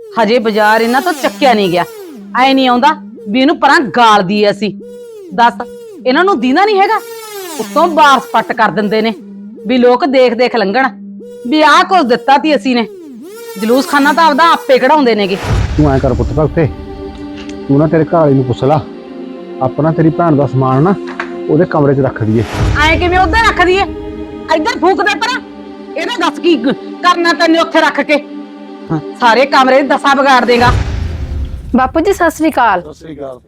ਹਜੇ ਬਾਜ਼ਾਰ ਇਹਨਾਂ ਤੋਂ ਚੱਕਿਆ ਨਹੀਂ ਗਿਆ। ਐ ਨਹੀਂ ਆਉਂਦਾ ਵੀ ਇਹਨੂੰ ਪਰਾਂ ਗਾਲਦੀ ਐ ਅਸੀਂ। ਦੱਸ ਇਹਨਾਂ ਨੂੰ ਦੀਨਾ ਨਹੀਂ ਹੈਗਾ? ਉੱਤੋਂ ਬਾਰਸ ਪੱਟ ਕਰ ਦਿੰਦੇ ਨੇ। ਵੀ ਲੋਕ ਦੇਖ ਦੇਖ ਲੰਘਣ। ਵੀ ਆਹ ਕੁਝ ਦਿੱਤਾ ਤੀ ਅਸੀਂ ਨੇ। ਜਲੂਸ ਖਾਨਾ ਤਾਂ ਆਪਦਾ ਆਪੇ ਕਢਾਉਂਦੇ ਨੇਗੇ। ਤੂੰ ਐ ਕਰ ਪੁੱਤ ਭਗਤੇ ਤੂੰ ਨਾ ਤੇਰੇ ਘਰ ਵਾਲੀ ਨੂੰ ਪੁੱਛ ਲਾ। ਆਪਣਾ ਤੇਰੀ ਭੈਣ ਦਾ ਸਮਾਨ ਨਾ ਉਹਦੇ ਕਮਰੇ 'ਚ ਰੱਖ ਦਈਏ। ਐ ਕਿਵੇਂ ਉੱਧਰ ਰੱਖ ਦਈਏ? ਇੱਧਰ ਫੂਕ ਦੇ ਪਰਾਂ। ਇਹਦਾ ਦੱਸ ਕੀ ਕਰਨਾ ਤੈਨੇ ਉੱਥੇ ਰੱਖ ਕੇ? ਸਾਰੇ ਕਮਰੇ ਦਸਾਂ ਵਿਗਾੜ ਦੇਗਾ। ਬਾਪੂ ਜੀ ਸਤਿ ਸ੍ਰੀ ਅਕਾਲ। ਸਤਿ ਸ੍ਰੀ ਅਕਾਲ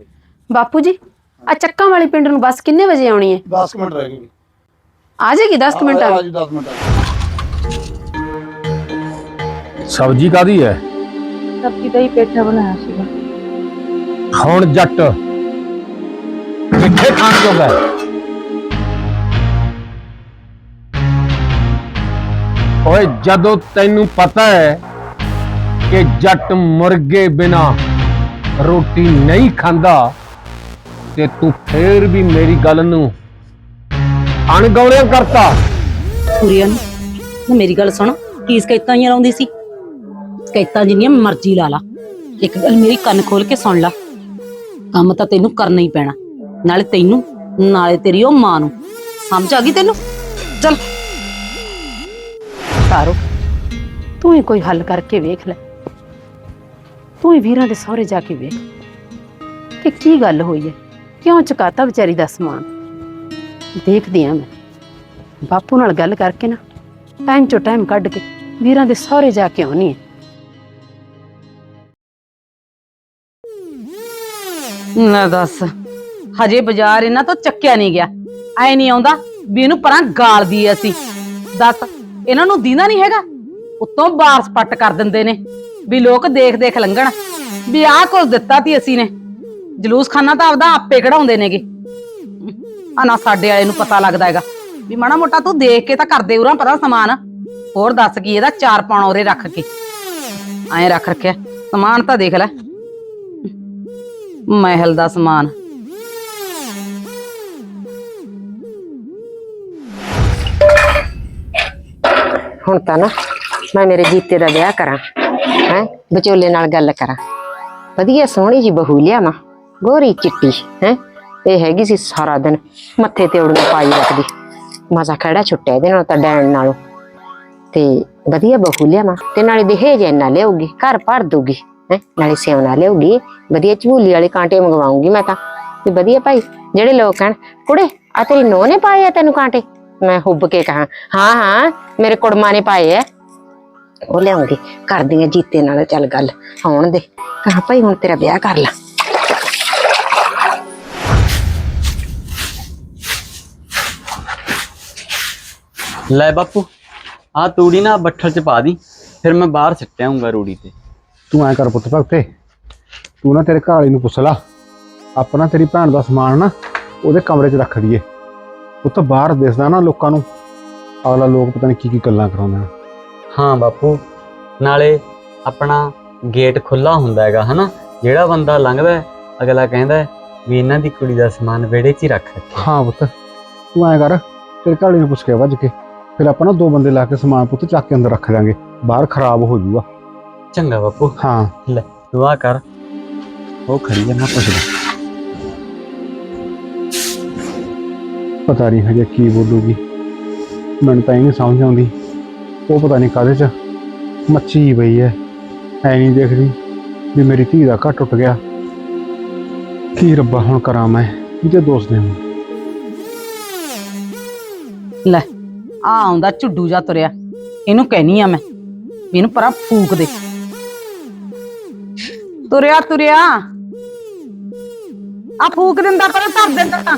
ਬਾਪੂ ਜੀ ਆ ਚੱਕਾਂ ਵਾਲੀ ਪਿੰਡ ਨੂੰ ਬੱਸ ਕਿੰਨੇ ਵਜੇ ਆਉਣੀ ਹੈ? 10 ਮਿੰਟ ਰਹਿ ਗਏ। ਆ ਜਾਏਗੀ 10 ਮਿੰਟਾਂ? ਆ ਜੀ 10 ਮਿੰਟ। ਸਬਜ਼ੀ ਕਾਦੀ ਹੈ? ਸਬਜ਼ੀ ਦਾ ਹੀ ਪੇਠਾ ਬਣਾਇਆ ਸੀਗਾ। ਹੁਣ ਜੱਟ। ਮਿੱਠੇ ਖਾਣ ਜੋਗਾ। ਓਏ ਜਦੋਂ ਤੈਨੂੰ ਪਤਾ ਹੈ ਕਿ ਜੱਟ ਮੁਰਗੇ ਬਿਨਾ ਰੋਟੀ ਨਹੀਂ ਖਾਂਦਾ ਤੇ ਤੂੰ ਫੇਰ ਵੀ ਮੇਰੀ ਗੱਲ ਨੂੰ ਅਣਗੌਲਿਆ ਕਰਤਾ। ਕੁਰੀਅਨ ਨਾ ਮੇਰੀ ਗੱਲ ਸੁਣ ਕੀ ਸਕੈਤਾਂ ਹੀ ਲਾਉਂਦੀ ਸੀ? ਸਕੈਤਾਂ ਜਿੰਨੀਆਂ ਮਰਜ਼ੀ ਲਾ ਲਾ। ਇੱਕ ਗੱਲ ਮੇਰੀ ਕੰਨ ਖੋਲ ਕੇ ਸੁਣ ਲਾ। ਕੰਮ ਤਾਂ ਤੈਨੂੰ ਕਰਨਾ ਹੀ ਪੈਣਾ। ਨਾਲੇ ਤੈਨੂੰ ਨਾਲੇ ਤੇਰੀ ਉਹ ਮਾਂ ਨੂੰ। ਸਮਝ ਆ ਗਈ ਤੈਨੂੰ? ਚਲ। ਤਾਰੋ ਤੂੰ ਹੀ ਕੋਈ ਹੱਲ ਕਰਕੇ ਵੇਖ ਲੈ। ਤੂੰ ਹੀ ਵੀਰਾਂ ਦੇ ਸਹੁਰੇ ਜਾ ਕੇ ਵੇਖ ਕਿ ਕੀ ਗੱਲ ਹੋਈ ਹੈ, ਕਿਉਂ ਚੁਕਾਤਾ ਵਿਚਾਰੀ ਦਾ ਸਮਾਨ? ਦੇਖਦੀ ਆ ਮੈਂ। ਬਾਪੂ ਨਾਲ ਗੱਲ ਕਰਕੇ ਨਾ ਟਾਈਮ ਚੋਂ ਟਾਈਮ ਕੱਢ ਕੇ ਵੀਰਾਂ ਦੇ ਸਹੁਰੇ ਜਾ ਕੇ ਆਉਣੀ ਹੈ। ਨਾ ਦੱਸ, ਹਜੇ ਬਾਜ਼ਾਰ ਇਹਨਾਂ ਤੋਂ ਚੱਕਿਆ ਨਹੀਂ ਗਿਆ। ਐ ਨਹੀਂ ਆਉਂਦਾ ਵੀ ਇਹਨੂੰ ਪਰਾਂ ਗਾਲਦੀ ਐ ਅਸੀਂ। ਦੱਸ, ਇਹਨਾਂ ਨੂੰ ਦੀਨਾ ਨਹੀਂ ਹੈਗਾ? ਉੱਤੋਂ ਬਾਰਸ ਪੱਟ ਕਰ ਦਿੰਦੇ ਨੇ। ਵੀ ਲੋਕ ਦੇਖ ਦੇਖ ਲੰਘਣ। ਵੀ ਆਹ ਕੁਝ ਦਿੱਤਾ ਤੀ ਅਸੀਂ ਨੇ। ਜਲੂਸ ਖਾਨਾ ਤਾਂ ਆਪਦਾ ਆਪੇ ਕਢਾਉਂਦੇ ਨੇਗੇ। ਆ ਨਾ ਸਾਡੇ ਵਾਲੇ ਨੂੰ ਪਤਾ ਲੱਗਦਾ ਹੈਗਾ। ਵੀ ਮਾੜਾ ਮੋਟਾ ਤੂੰ ਦੇਖ ਕੇ ਤਾਂ ਕਰਦੇ ਉਰਾਂ ਪਰਾਂ ਸਮਾਨ। ਹੋਰ ਦੱਸ ਕੀ ਇਹਦਾ ਚਾਰ ਪਾਉਣਾ ਉਰੇ ਰੱਖ ਕੇ। ਐਂ ਰੱਖ ਰੱਖਿਆ। ਸਮਾਨ ਤਾਂ ਦੇਖ ਲੈ। ਮਹਿਲ ਦਾ ਸਮਾਨ। ਹੁਣ ਤਾਂ ਨਾ ਮੈਂ ਮੇਰੇ ਜੀਤੇ ਦਾ ਵਿਆਹ ਕਰਾਂ। ਹੈ? ਵਿਚੋਲੇ ਨਾਲ ਗੱਲ ਕਰਾਂ। ਵਧੀਆ ਸੋਹਣੀ ਜੀ ਬਹੂ ਲਿਆਵਾਂ। ਗੋਰੀ ਚਿੱਟੀ, ਹੈ? ਇਹ ਹੈਗੀ ਸੀ ਸਾਰਾ ਦਿਨ। ਮੱਥੇ ਤੇ ਉੜੀਆਂ ਪਾਈ ਰੱਖਦੀ। ਮਜ਼ਾ ਖੜਾ ਛੁੱਟਿਆ ਇਹਦੇ ਨਾਲ ਤਾਂ ਡੈਣ ਨਾਲੋਂ। ਤੇ ਵਧੀਆ ਬਹੂ ਲਿਆਵਾਂ। ਤੇ ਨਾਲੇ ਦਹੇਜ ਇੰਨਾ ਲਿਆਉਗੀ ਘਰ ਭਰ ਦੂਗੀ ਹੈ? ਨਾਲੇ ਸਿਉਣਾ ਲਿਆਉਗੀ ਵਧੀਆ ਝੂਲੀ ਵਾਲੇ ਕਾਂਟੇ ਮੰਗਵਾਉਂਗੀ ਮੈਂ ਤਾਂ। ਤੇ ਵਧੀਆ ਭਾਈ, ਜਿਹੜੇ ਲੋਕ ਕਹਿਣ ਕੁੜੇ ਆ ਤੇਰੀ ਨੋਹ ਨੇ ਪਾਏ ਆ ਤੈਨੂੰ ਕਾਂਟੇ? ਮੈਂ ਹੁੱਬ ਕੇ ਕਹਾ, ਹਾਂ ਹਾਂ, ਮੇਰੇ ਕੁੜਮਾ ਨੇ ਪਾਏ ਐ ਉਹ ਲਿਆਉਂਗੀ। ਕਰਦੀ ਆ ਜੀਤੇ ਨਾਲ ਚੱਲ ਗੱਲ। ਆਉਣ ਦੇ। ਕਹਾ ਭਾਈ ਹੁਣ ਤੇਰਾ ਵਿਆਹ ਕਰ ਲਾ। ਲੈ ਬਾਪੂ ਆ ਤੂੜੀ ਨਾ ਬੱਠਲ ਚ ਪਾ ਦੀ। ਫਿਰ ਮੈਂ ਬਾਹਰ ਸਿੱਟ ਆਉਂਗਾ ਰੂੜੀ ਤੇ। ਤੂੰ ਐ ਕਰ ਪੁੱਤ ਭਗਤੇ। ਤੂੰ ਨਾ ਤੇਰੇ ਘਰ ਵਾਲੀ ਨੂੰ ਪੁੱਛ ਲਾ। ਆਪਣਾ ਤੇਰੀ ਭੈਣ ਦਾ ਸਮਾਨ ਨਾ ਉਹਦੇ ਕਮਰੇ 'ਚ ਰੱਖ ਦਈਏ ਉੱਥੇ ਬਾਹਰ ਦਿਸਦਾ ਨਾ ਲੋਕਾਂ ਨੂੰ। ਅਗਲਾ ਲੋਕ ਪਤਾ ਨਹੀਂ ਕੀ ਕੀ ਗੱਲਾਂ ਕਰਾਉਂਦੇ। ਨੇ ਹਾਂ ਬਾਪੂ ਨਾਲੇ ਆਪਣਾ ਗੇਟ ਖੁੱਲਾ ਹੁੰਦਾ ਹੈਗਾ ਹਨਾ? ਜਿਹੜਾ ਬੰਦਾ ਲੰਘਦਾ ਹੈ, ਅਗਲਾ ਕਹਿੰਦਾ ਹੈ ਵੀ ਇਹਨਾਂ ਦੀ ਕੁੜੀ ਦਾ ਸਮਾਨ ਵਿਹੜੇ 'ਚ ਹੀ ਰੱਖ ਰੱਖਿਆ ਹਾਂ ਪੁੱਤ ਤੂੰ ਐ ਕਰ ਤੇਰੇ ਘਰ ਨੂੰ ਪੁੱਛ ਕੇ ਵੱਜ ਕੇ ਫਿਰ ਆਪਾਂ ਨਾ ਦੋ ਬੰਦੇ ਲਾ ਕੇ ਸਮਾਨ ਪੁੱਤ ਚੱਕ ਕੇ ਅੰਦਰ ਰੱਖ ਦਾਂਗੇ ਬਾਹਰ ਖਰਾਬ ਹੋ ਜਾਊਗਾ। ਚੰਗਾ ਬਾਪੂ। ਹਾਂ। ਲੈ ਦੁਆ ਕਰ। ਉਹ ਖੜੀ ਹੈ ਮੈਂ ਪੁੱਛਦਾ ਪਤਾ ਨਹੀਂ ਹਜੇ ਕੀ ਬੋਲੂਗੀ। ਮੈਨੂੰ ਤਾਂ ਇਹ ਨਹੀਂ ਸਮਝ ਆਉਂਦੀ। ਉਹ ਪਤਾ ਨਹੀਂ ਕਾਹਦੇ 'ਚ ਮੱਛੀ ਹੀ ਪਈ ਐ। ਐ ਨਹੀਂ ਦੇਖਦੀ ਵੀ ਮੇਰੀ ਧੀ ਦਾ ਘਰ ਟੁੱਟ ਗਿਆ। ਕੀ ਰੱਬਾ ਹੁਣ ਕਰਾਂ ਮੈਂ ਕਿਤੇ ਦੋਸਤ ਨੇ ਲੈ ਆ ਆਉਂਦਾ ਝੁੱਡੂ ਜਾ ਤੁਰਿਆ। ਇਹਨੂੰ ਕਹਿਨੀ ਆ ਮੈਂ ਵੀ ਇਹਨੂੰ ਪਰਾਂ ਫੂਕ ਦੇ। ਤੁਰਿਆ ਤੁਰਿਆ। ਆ ਫੂਕ ਦਿੰਦਾ ਪਰਾਂ ਧਰ ਦਿੰਦਾ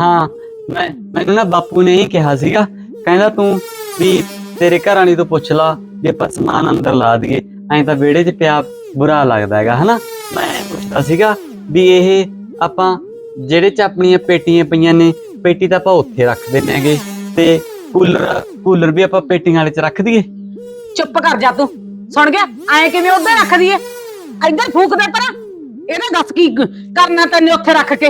ਹਾਂ ਮੈਂ ਮੈਨੂੰ ਨਾ ਬਾਪੂ ਨੇ ਹੀ ਕਿਹਾ ਸੀਗਾ ਕਹਿੰਦਾ ਤੂੰ ਵੀ ਤੇਰੇ ਘਰ ਵਾਲੀ ਤੋਂ ਪੁੱਛ ਲਾ ਵੀ ਆਪਾਂ ਸਮਾਨ ਅੰਦਰ ਲਾ ਦਈਏ ਐਂ ਤਾਂ ਵਿਹੜੇ 'ਚ ਪਿਆ ਬੁਰਾ ਲੱਗਦਾ ਹੈਗਾ ਹਨਾ ਮੈਂ ਪੁੱਛਦਾ ਸੀਗਾ ਵੀ ਇਹ ਆਪਾਂ ਜਿਹੜੇ 'ਚ ਆਪਣੀਆਂ ਪੇਟੀਆਂ ਪਈਆਂ ਨੇ ਪੇਟੀ ਤਾਂ ਆਪਾਂ ਉੱਥੇ ਰੱਖ ਦਿੰਦੇ ਹੈਗੇ ਤੇ ਕੂਲਰ ਕੂਲਰ ਵੀ ਆਪਾਂ ਪੇਟੀਆਂ ਵਾਲੇ 'ਚ ਰੱਖ ਦਈਏ ਚੁੱਪ ਕਰ ਜਾ ਤੂੰ ਸੁਣ ਗਿਆ ਐ ਕਿਵੇਂ ਉੱਧਰ ਰੱਖ ਦਈਏ ਇੱਧਰ ਫੂਕ ਦੇ ਪਰਾਂ ਇਹਦਾ ਦੱਸ ਕੀ ਗ- ਕਰਨਾ ਤੈਨੇ ਉੱਥੇ ਰੱਖ ਕੇ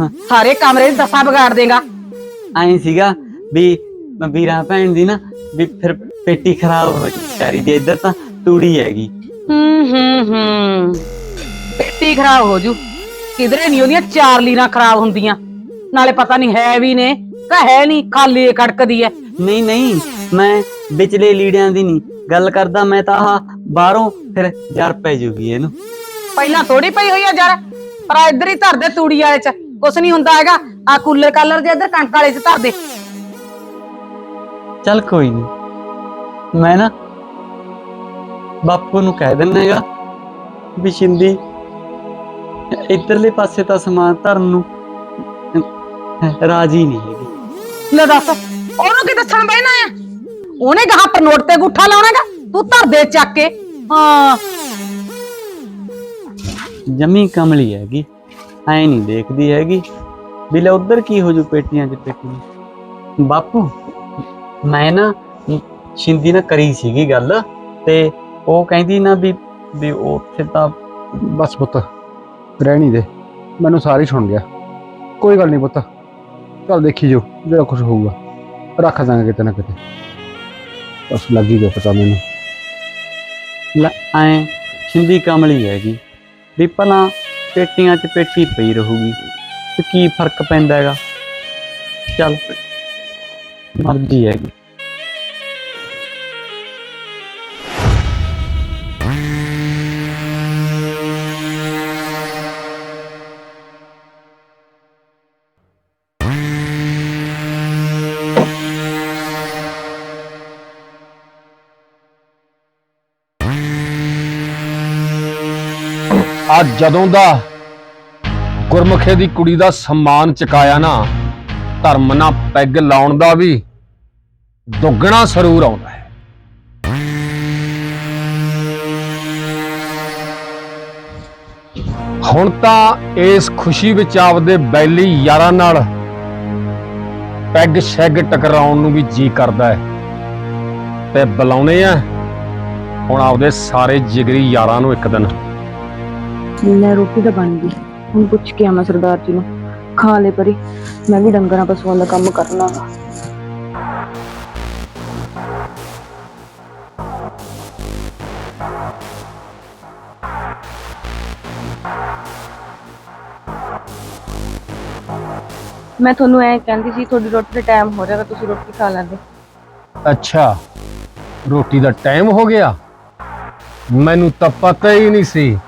ਹਾਂ, ਸਾਰੇ ਕਮਰੇ ਦੇ ਦਸਾਂ ਵਿਗਾੜ ਦੇਗਾ ਐਂ ਸੀਗਾ ਵੀ ਵੀਰਾਂ ਭੈਣ ਦੀ ਨਾ ਵੀ ਫਿਰ ਪੇਟੀ ਖਰਾਬ ਹੋ ਵਿਚਾਰੀ ਦੀ ਇੱਧਰ ਤਾਂ ਤੂੜੀ ਹੈਗੀ। ਹੂੰ ਹੂੰ ਹੂੰ। ਪੇਟੀ ਖਰਾਬ ਹੋ ਜੂ। ਕਿਧਰੇ ਨਹੀਂ ਉਹਦੀਆਂ ਚਾਰ ਲੀਰਾਂ ਖਰਾਬ ਹੁੰਦੀਆਂ। ਨਾਲੇ ਪਤਾ ਨਹੀਂ ਹੈ ਵੀ ਨੇ ਕਾ ਹੈ ਨਹੀਂ ਖਾਲੀ ਖੜਕਦੀ ਐ। ਨਹੀਂ ਨਹੀਂ ਮੈਂ ਵਿਚਲੇ ਲੀੜਿਆਂ ਦੀ ਨਹੀਂ ਗੱਲ ਕਰਦਾ ਮੈਂ ਤਾਂ ਆਹ ਬਾਹਰੋਂ ਫਿਰ ਜਰ ਪੈ ਜੂਗੀ ਇਹਨੂੰ। ਪਹਿਲਾਂ ਥੋੜੀ ਪਈ ਹੋਈ ਆ ਯਾਰ ਪਰ ਆਹ ਇੱਧਰ ਹੀ ਧਰ ਦੇ ਤੂੜੀ ਵਾਲੇ ਚ। ਕੁਛ ਨਹੀਂ ਹੁੰਦਾ ਹੈਗਾ। ਆ ਕੂਲਰ ਕਾਲਰ ਦੇ ਇੱਧਰ ਕਣਕ ਵਾਲੇ ਚ ਧਰ ਦੇ। ਚੱਲ ਕੋਈ ਨਹੀਂ ਮੈਂ ਨਾ ਬਾਪੂ ਨੂੰ ਕਹਿ ਦਿੰਦਾ ਹੈਗਾ ਵੀ ਸ਼ਿੰਦੀ ਇੱਧਰਲੇ ਪਾਸੇ ਤਾਂ ਸਮਾਨ ਧਰਨ ਨੂੰ ਰਾਜੀ ਨਹੀਂ ਹੈਗੀ। ਲੈ ਦੱਸ ਉਹਨੂੰ ਕੀ ਦੱਸਣ ਬੈਣਾ ਆ? ਉਹਨੇ ਗਾਹ ਪਰ ਨੋਟ ਤੇ ਗੁੱਠਾ ਲਾਉਣਾਗਾ? ਤੂੰ ਧਰ ਦੇ ਚੱਕ ਕੇ। ਹਾਂ। ਜਮੀ ਕਮਲੀ ਹੈਗੀ ਐ ਨਹੀਂ ਦੇਖਦੀ ਹੈਗੀ। ਵੀ ਲੈ ਉਧਰ ਕੀ ਹੋ ਜੂ ਪੇਟੀਆਂ ਚ ਪੇਟੀਆਂ ਬਾਪੂ ਮੈਂ ਨਾ ਸ਼ਿੰਦੀ ਨਾਲ ਕਰੀ ਸੀਗੀ ਗੱਲ ਤੇ ਉਹ ਕਹਿੰਦੀ ਨਾ ਵੀ ਵੀ ਉੱਥੇ ਤਾਂ ਬਸ ਪੁੱਤ ਰਹਿ ਨਹੀਂ ਦੇ। ਮੈਨੂੰ ਸਾਰੀ ਸੁਣ ਗਿਆ ਕੋਈ ਗੱਲ ਨਹੀਂ ਪੁੱਤ। ਚੱਲ ਦੇਖੀ ਜੋ ਜਿਹੜਾ ਕੁਝ ਹੋਊਗਾ। ਰੱਖ ਦਾਂਗੇ ਕਿਤੇ ਨਾ ਕਿਤੇ। ਬਸ ਲੱਗੀ ਗਿਆ ਪਤਾ ਮੈਨੂੰ। ਲੈ ਐ ਸ਼ਿੰਦੀ ਕਮਲੀ ਹੈਗੀ। ਵੀ ਭਲਾ ਪੇਟੀਆਂ 'ਚ ਪੇਟੀ ਪਈ ਰਹੂਗੀ। ਤੇ ਕੀ ਫ਼ਰਕ ਪੈਂਦਾ ਹੈਗਾ? ਚੱਲ ਮਰਜ਼ੀ ਹੈਗੀ ਅੱਜ ਜਦੋਂ ਦਾ ਗੁਰਮੁਖੇ ਦੀ ਕੁੜੀ ਦਾ ਸਨਮਾਨ ਚੁਕਾਇਆ ਨਾ, ਧਰਮ ਨਾਲ ਪੈਗ ਲਾਉਣ ਦਾ ਵੀ ਦੁੱਗਣਾ ਸਰੂਰ ਆਉਂਦਾ ਹੈ। ਹੁਣ ਤਾਂ ਇਸ ਖੁਸ਼ੀ ਵਿੱਚ ਆਪਦੇ ਬੈਲੀ ਯਾਰਾਂ ਨਾਲ ਪੈਗ ਸ਼ੈਗ ਟਕਰਾਉਣ ਨੂੰ ਵੀ ਜੀ ਕਰਦਾ ਹੈ। ਤੇ ਬੁਲਾਉਣੇ ਆ ਹੁਣ ਆਪਦੇ ਸਾਰੇ ਜਿਗਰੀ ਯਾਰਾਂ ਨੂੰ ਇੱਕ ਦਿਨ। ਲੈ ਰੋਟੀ ਤਾਂ ਬਣ ਗਈ। ਹੁਣ ਪੁੱਛ ਕੇ ਆਵਾਂ ਸਰਦਾਰ ਜੀ ਨੂੰ। ਖਾ ਲੈ ਪਰੀ, ਮੈਂ ਵੀ ਡੰਗਰਾਂ ਪਸ਼ੂਆਂ ਦਾ ਕੰਮ ਕਰਨਾ ਵਾ। ਮੈਂ ਤੁਹਾਨੂੰ ਐ ਕਹਿੰਦੀ ਸੀ ਤੁਹਾਡੀ ਰੋਟੀ ਦਾ ਟਾਈਮ ਹੋ ਰਿਹਾ ਤੁਸੀਂ ਰੋਟੀ ਖਾ ਲੈਂਦੇ। ਅੱਛਾ ਰੋਟੀ ਦਾ ਟਾਈਮ ਹੋ ਗਿਆ? ਮੈਨੂੰ ਤਾਂ ਪਤਾ ਹੀ ਨਹੀਂ ਸੀ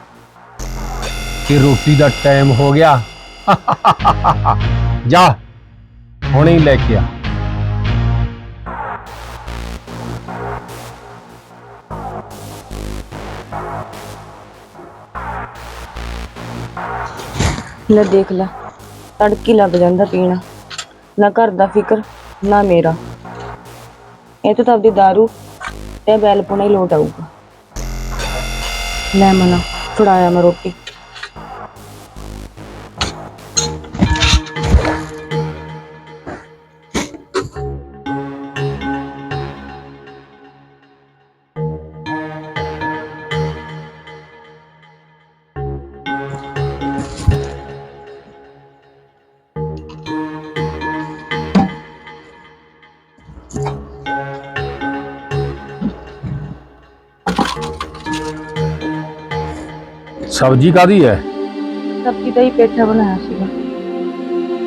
ਕਿ ਰੋਟੀ ਦਾ ਟਾਈਮ ਹੋ ਗਿਆ। ਜਾ ਹੁਣੇ ਹੀ ਲੈ ਕੇ ਆ। ਲੈ ਦੇਖ ਲੈ। ਤੜਕੀ ਲੱਗ ਜਾਂਦਾ ਪੀਣਾ। ਨਾ ਘਰ ਦਾ ਫਿਕਰ, ਨਾ ਮੇਰਾ। ਇਹ ਤਾਂ ਆਪਦੀ दारू ਤੇ ਬੈਲਪੁਣਾ ਹੀ ਲੋਟ ਆਊਗਾ। ਲੈ ਮਨਾ, ਫੜਾਇਆ ਮੈਂ ਰੋਟੀ। ਸਬਜ਼ੀ ਕਾਦੀ ਹੈ ਸਬਜ਼ੀ ਦਾ ਹੀ ਪੇਠਾ ਬਣਾਇਆ ਸੀਗਾ।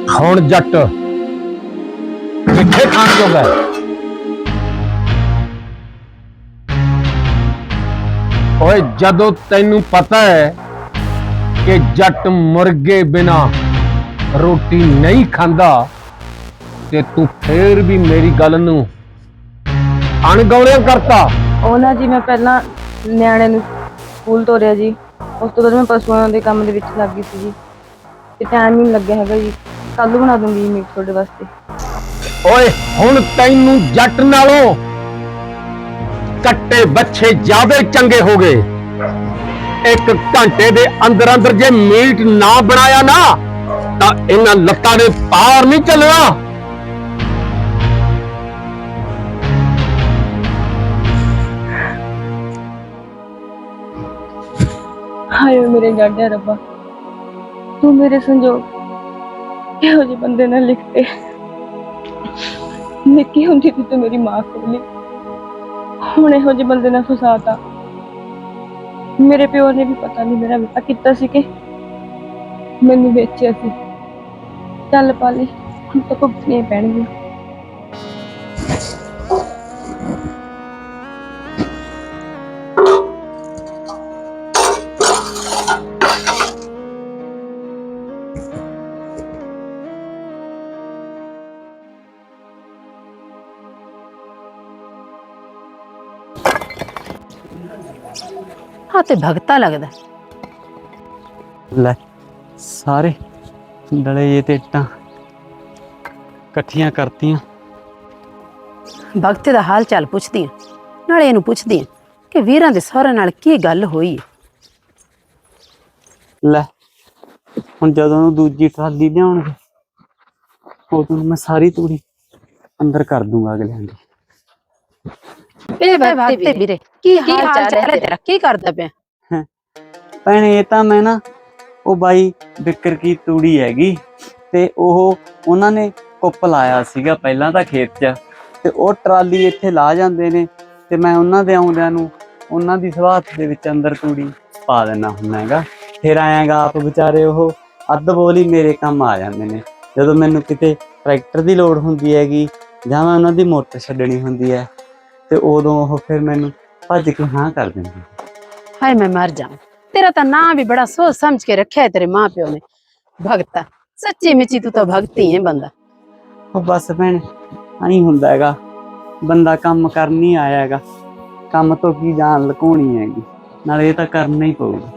ਹੁਣ ਜੱਟ ਮਿੱਠੇ ਖਾਣ ਜੋਗਾ। ਓਏ ਜਦੋਂ ਤੈਨੂੰ ਪਤਾ ਹੈ ਕਿ ਜੱਟ ਮੁਰਗੇ ਬਿਨਾ ਰੋਟੀ ਨਹੀਂ ਖਾਂਦਾ ਤੇ ਤੂੰ ਫੇਰ ਵੀ ਮੇਰੀ ਗੱਲ ਨੂੰ ਅਣਗੌਲਿਆ ਕਰਤਾ। ਉਹ ਨਾ ਜੀ ਮੈਂ ਪਹਿਲਾਂ ਨਿਆਣੇ ਨੂੰ ਸਕੂਲ ਤੋਰਿਆ ਜੀ। ਉਸ ਤੋਂ ਬਾਅਦ ਮੈਂ ਪਸ਼ੂਆਂ ਦੇ ਕੰਮ ਦੇ ਵਿੱਚ ਲੱਗ ਗਈ ਸੀ ਜੀ ਤੇ ਟਾਈਮ ਨਹੀਂ ਲੱਗਿਆ ਹੈਗਾ ਜੀ। ਕੱਲ ਨੂੰ ਬਣਾ ਦੂੰਗੀ ਮੀਟ ਤੁਹਾਡੇ ਵਾਸਤੇ। ਓਏ, ਹੁਣ ਤੈਨੂੰ ਜੱਟ ਨਾਲੋਂ ਕੱਟੇ ਬੱਚੇ ਜ਼ਿਆਦਾ ਚੰਗੇ ਹੋ ਗਏ। ਇੱਕ ਘੰਟੇ ਦੇ ਅੰਦਰ ਅੰਦਰ ਜੇ ਮੀਟ ਨਾ ਬਣਾਇਆ ਨਾ, ਤਾਂ ਇਹਨਾਂ ਲੱਤਾਂ ਦੇ ਪਾਰ ਨਹੀਂ ਚੱਲਣਾ। ਹਾਏ ਮੇਰੇ ਜਾਡਿਆ ਰੱਬਾ, ਤੂੰ ਮੇਰੇ ਸੰਜੋਗ ਇਹੋ ਜਿਹੇ ਬੰਦੇ ਨਾਲ ਲਿਖਤੇ ਨਿੱਕੀ ਹੁੰਦੀ ਸੀ ਤੂੰ ਮੇਰੀ ਮਾਂ ਕੋਲ ਹੁਣ ਇਹੋ ਜਿਹੇ ਬੰਦੇ ਨਾਲ ਫਸਾਤਾ ਮੇਰੇ ਪਿਓ ਨੇ ਵੀ ਪਤਾ ਨਹੀਂ ਮੇਰਾ ਵਿਆਹ ਕੀਤਾ ਸੀ ਕਿ ਮੈਨੂੰ ਵੇਚਿਆ ਸੀ। ਚੱਲ ਪਾਲੇ, ਹੁਣ ਤਾਂ ਭੁਗਤਣੀਆਂ ਪੈਣਗੀਆਂ। ਤੇ ਭਗਤਾ ਲੱਗਦਾ ਲੈ ਸਾਰੇ ਡਲੇ ਤੇ ਇੱਟਾਂ ਇਕੱਠੀਆਂ ਕਰਤੀਆਂ। ਭਗਤੇ ਦਾ ਹਾਲ ਚਾਲ ਪੁੱਛਦੀ ਆ ਨਾਲੇ ਇਹਨੂੰ ਪੁੱਛਦੀ ਆ ਕਿ ਵੀਰਾਂ ਦੇ ਸਹੁਰੇ ਨਾਲ ਕੀ ਗੱਲ ਹੋਈ ਹੈ। ਲੈ ਹੁਣ ਜਦੋਂ ਨੂੰ ਦੂਜੀ ਟਰਾਲੀ ਲਿਆਉਣਗੇ ਉਦੋਂ ਨੂੰ ਮੈਂ ਸਾਰੀ ਤੂੜੀ ਅੰਦਰ ਕਰ ਦੂੰਗਾ ਅਗਲਿਆਂ ਦੀ। ਇਹ ਭਗਤੇ ਵੀਰੇ। ਕੀ ਹਾਲ ਚਾਲ ਹੈ ਤੇਰਾ? ਕੀ ਕਰਦਾ ਪਿਆ? ਭੈਣੇ ਇਹ ਤਾਂ ਮੈਂ ਨਾ ਉਹ ਬਾਈ ਬਿੱਕਰ ਕੀ ਤੂੜੀ ਹੈਗੀ ਤੇ ਉਹ ਉਹਨਾਂ ਨੇ ਕੁੱਪ ਲਾਇਆ ਸੀਗਾ ਪਹਿਲਾਂ ਤਾਂ ਖੇਤ 'ਚ ਤੇ ਉਹ ਟਰਾਲੀ ਇੱਥੇ ਲਾ ਜਾਂਦੇ ਨੇ ਤੇ ਮੈਂ ਉਹਨਾਂ ਦੇ ਆਉਂਦਿਆਂ ਨੂੰ ਉਹਨਾਂ ਦੀ ਸਵਾਤ ਦੇ ਵਿੱਚ ਅੰਦਰ ਤੂੜੀ ਪਾ ਦੇਣਾ ਹੁੰਦਾ ਹੈਗਾ। ਫਿਰ ਆਇਆਗਾ ਆਪ ਵਿਚਾਰੇ ਉਹ ਅੱਧ ਬੋਲੀ ਮੇਰੇ ਕੰਮ ਆ ਜਾਂਦੇ ਨੇ। ਜਦੋਂ ਮੈਨੂੰ ਕਿਤੇ ਟਰੈਕਟਰ ਦੀ ਲੋੜ ਹੁੰਦੀ ਹੈਗੀ ਜਾਂ ਮੈਂ ਉਹਨਾਂ ਦੀ ਮੋਟਰ ਛੱਡਣੀ ਹੁੰਦੀ ਹੈ ਤੇ ਉਦੋਂ ਉਹ ਫਿਰ ਮੈਨੂੰ ਭੱਜ ਕੇ ਹਾਂ ਕਰ ਦਿੰਦੇ। ਹਾਏ ਮੈਂ ਮਰ ਜਾਵਾਂ। ਤੇਰਾ ਤਾਂ ਨਾਂ ਵੀ ਬੜਾ ਸੋਚ ਸਮਝ ਕੇ ਰੱਖਿਆ ਹੈ ਤੇਰੇ ਮਾਂ ਪਿਓ ਨੇ। ਭਗਤਾ ਸੱਚੀ ਮਿੱਚੀ ਤੂੰ ਤਾਂ ਭਗਤੀ ਹੈ ਬੰਦਾ। ਉਹ ਬਸ ਭੈਣ ਆਈ ਹੁੰਦਾ ਹੈਗਾ ਬੰਦਾ ਕੰਮ ਕਰਨ ਨਹੀਂ ਆਇਆ ਹੈਗਾ। ਕੰਮ ਤੋਂ ਕੀ ਜਾਨ ਲੁਕਾਉਣੀ ਹੈਗੀ ਨਾਲੇ ਇਹ ਤਾਂ ਕਰਨਾ ਹੀ ਪਊਗਾ।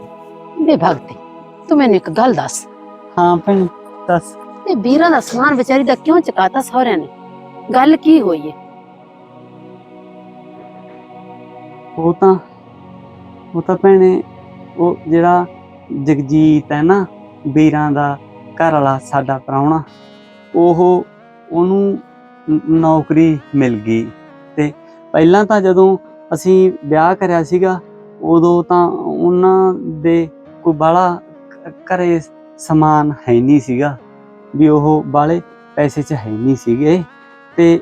ਵੇ ਭਗਤੀ ਤੂੰ ਮੈਨੂੰ ਇੱਕ ਗੱਲ ਦੱਸ। ਹਾਂ ਭੈਣ ਦੱਸ। ਇਹ ਵੀਰਾਂ ਦਾ ਸਮਾਨ ਵਿਚਾਰੀ ਦਾ ਕਿਉਂ ਚਕਾਤਾ ਸਹੁਰਿਆਂ ਨੇ? ਗੱਲ ਕੀ ਹੋਈ ਹੈ ਉਹ ਤਾਂ ਉਹ ਤਾਂ ਭੈਣੇ, ਉਹ ਜਿਹੜਾ ਜਗਜੀਤ ਹੈ ਨਾ, ਵੀਰਾਂ ਦਾ ਘਰ ਵਾਲਾ ਸਾਡਾ ਪ੍ਰਾਹੁਣਾ, ਉਹ ਉਹਨੂੰ ਨੌਕਰੀ ਮਿਲ ਗਈ। ਤੇ ਪਹਿਲਾਂ ਤਾਂ ਜਦੋਂ ਅਸੀਂ ਵਿਆਹ ਕਰਿਆ ਸੀਗਾ, ਉਦੋਂ ਤਾਂ ਉਹਨਾਂ ਦੇ ਕੋਈ ਬਾਲਾ ਘਰੇ ਸਮਾਨ ਹੈ ਨਹੀਂ ਸੀਗਾ, ਵੀ ਉਹ ਬਾਲੇ ਪੈਸੇ 'ਚ ਹੈ ਨਹੀਂ ਸੀਗੇ। ਤੇ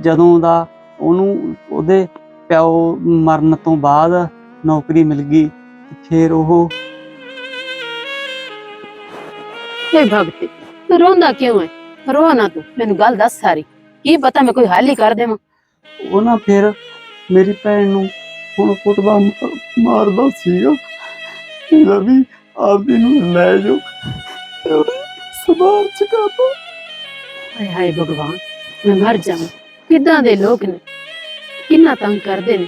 ਜਦੋਂ ਦਾ ਉਹਨੂੰ ਉਹਦੇ ਪਿਓ ਮਰਨ ਤੋਂ ਬਾਅਦ ਨੌਕਰੀ ਮਿਲ ਗਈ ਫਿਰ ਉਹ ਹੇ ਭਗਤੀ ਤੂੰ ਰੋਂਦਾ ਕਿਉਂ ਹੈ ਰੋ ਨਾ ਤੂੰ ਮੈਨੂੰ ਗੱਲ ਦੱਸ ਸਾਰੀ। ਕੀ ਪਤਾ ਮੈਂ ਕੋਈ ਹੱਲ ਹੀ ਕਰ ਦੇਵਾਂ? ਉਹ ਨਾ ਫਿਰ ਮੇਰੀ ਭੈਣ ਨੂੰ ਹੁਣ ਮ- ਮਾਰਦਾ ਸੀਗਾ। ਇਹਦਾ ਵੀ ਆਪਦੀ ਨੂੰ ਲੈ ਜਾਓ ਤੇ ਉਹਨੇ ਸਵਾਰ ਚਕਾਤਾ ਹਾਏ ਹਾਏ ਭਗਵਾਨ ਮੈਂ ਮਰ ਜਾਵਾਂ। ਕਿੱਦਾਂ ਦੇ ਲੋਕ ਨੇ? ਕਿੰਨਾ ਤੰਗ ਕਰਦੇ ਨੇ?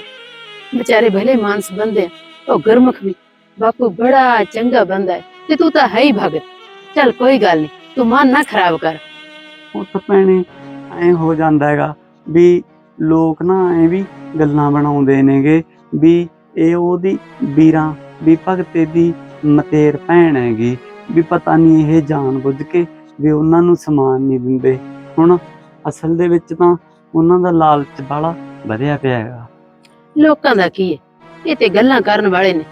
ਵਿਚਾਰੇ ਭਲੇ ਮਾਨਸ ਬੰਦੇ ਆ, ਉਹ ਗੁਰਮੁਖ ਵੀ ਬਾਪੂ ਬੜਾ ਚੰਗਾ ਬੰਦਾ ਹੈ ਤੇ ਤੂੰ ਤਾਂ ਹੈ ਹੀ ਭਗਤ। ਚੱਲ ਕੋਈ ਗੱਲ ਨਹੀਂ ਤੂੰ ਮਨ ਨਾ ਖਰਾਬ ਕਰ। ਉਹ ਤਾਂ ਭੈਣੇ ਐ ਹੋ ਜਾਂਦਾ ਹੈਗਾ ਵੀ ਲੋਕ ਨਾ ਐ ਵੀ ਗੱਲਾਂ ਬਣਾਉਂਦੇ ਨੇਗੇ ਵੀ ਇਹ ਉਹਦੀ ਵੀਰਾਂ ਵੀ ਭਗਤੇ ਦੀ ਮਤੇਰ ਭੈਣ ਹੈਗੀ ਵੀ ਪਤਾ ਨਹੀਂ ਇਹ ਜਾਣ ਬੁੱਝ ਕੇ ਵੀ ਉਹਨਾਂ ਨੂੰ ਸਮਾਨ ਨਹੀਂ ਦਿੰਦੇ। ਹੁਣ ਅਸਲ ਦੇ ਵਿੱਚ ਤਾਂ ਉਹਨਾਂ ਦਾ ਲਾਲਚ ਵਾਲਾ ਵਧਿਆ ਪਿਆ ਹੈਗਾ। ਲੋਕਾਂ ਦਾ ਕੀ ਹੈ? ਇਹ ਤੇ ਗੱਲਾਂ ਕਰਨ ਵਾਲੇ ਨੇ।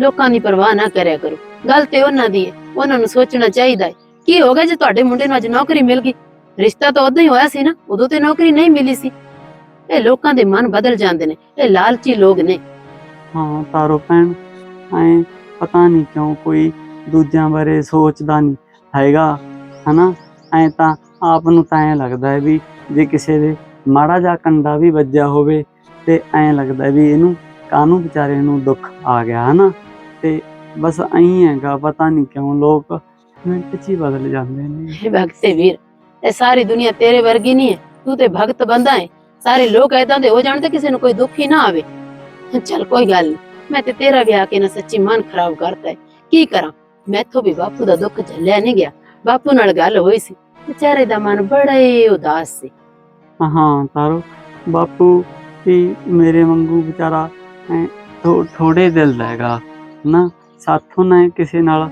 ਲੋਕਾਂ ਦੀ ਪਰਵਾਹ ਨਾ ਕਰਿਆ ਕਰੋ। ਗੱਲ ਤੇ ਉਹਨਾਂ ਦੀ ਹੈ। ਉਹਨਾਂ ਨੂੰ ਸੋਚਣਾ ਚਾਹੀਦਾ ਹੈ। ਕੀ ਹੋ ਗਿਆ ਜੇ ਤੁਹਾਡੇ ਮੁੰਡੇ ਨੂੰ ਅੱਜ ਨੌਕਰੀ ਮਿਲ ਗਈ? ਰਿਸ਼ਤਾ ਤਾਂ ਉਦੋਂ ਹੀ ਹੋਇਆ ਸੀ ਨਾ। ਉਦੋਂ ਤੇ ਨੌਕਰੀ ਨਹੀਂ ਮਿਲੀ ਸੀ। ਇਹ ਲੋਕਾਂ ਦੇ ਮਨ ਬਦਲ ਜਾਂਦੇ ਨੇ। ਇਹ ਲਾਲਚੀ ਲੋਕ ਨੇ। ਹਾਂ ਤਾਰੋ ਭੈਣ ਐ ਪਤਾ ਨਹੀਂ ਕਿਉਂ ਕੋਈ ਦੂਜਿਆਂ ਬਾਰੇ ਸੋਚਦਾ ਨਹੀਂ ਹੈਗਾ ਹਨਾ? ਐ ਤਾਂ ਆਪ ਨੂੰ ਤਾਂ ਐ ਲੱਗਦਾ ਹੈ ਵੀ ਜੇ ਕਿਸੇ ਦੇ ਮਾੜਾ ਜਿਹਾ ਕੰਡਾ ਵੀ ਵੱਜਿਆ ਹੋਵੇ ਤੇ ਐ ਲੱਗਦਾ ਵੀ ਇਹਨੂੰ ਕਾਹਨੂੰ ਵਿਚਾਰੇ ਨੂੰ ਦੁੱਖ ਆ ਗਿਆ, ਹਨਾ? ਤੇ ਬਸ ਐਂ ਹੈਗਾ, ਪਤਾ ਨਹੀਂ ਕਿਉਂ ਲੋਕ ਮਿੰਟ 'ਚ ਹੀ ਬਦਲ ਜਾਂਦੇ ਨੇ। ਇਹ ਭਗਤੇ ਵੀਰ, ਇਹ ਸਾਰੀ ਦੁਨੀਆ ਤੇਰੇ ਵਰਗੀ ਨਹੀਂ ਹੈ, ਤੂੰ ਤੇ ਭਗਤ ਬੰਦਾ ਹੈ। ਸਾਰੇ ਲੋਕ ਐਦਾਂ ਦੇ ਹੋ ਜਾਣ ਤੇ ਕਿਸੇ ਨੂੰ ਕੋਈ ਦੁੱਖ ਹੀ ਨਾ ਆਵੇ। ਚੱਲ ਕੋਈ ਗੱਲ ਨਹੀਂ ਮੈਂ ਤੇ ਤੇਰਾ ਵਿਆਹ ਕੇ ਨਾ ਸੱਚੀ ਮਨ ਖਰਾਬ ਕਰਤਾ ਹੈ। ਕੀ ਕਰਾਂ? ਮੈਥੋਂ ਵੀ ਬਾਪੂ ਦਾ ਦੁੱਖ ਝੱਲਿਆ ਨਹੀਂ ਗਿਆ। ਬਾਪੂ ਨਾਲ ਗੱਲ ਹੋਈ ਸੀ। ਵਿਚਾਰੇ ਦਾ ਮਨ ਬੜਾ ਹੀ ਉਦਾਸ ਸੀ। ਹਾਂ ਤਾਰੋ, ਬਾਪੂ ਵੀ ਮੇਰੇ ਵਾਂਗੂ ਵਿਚਾਰਾ ਥੋੜੇ ਦਿਲ ਦਾ ਹੈਗਾ ਨਾ ਸਾਥੋਂ ਨਾ ਕਿਸੇ ਨਾਲ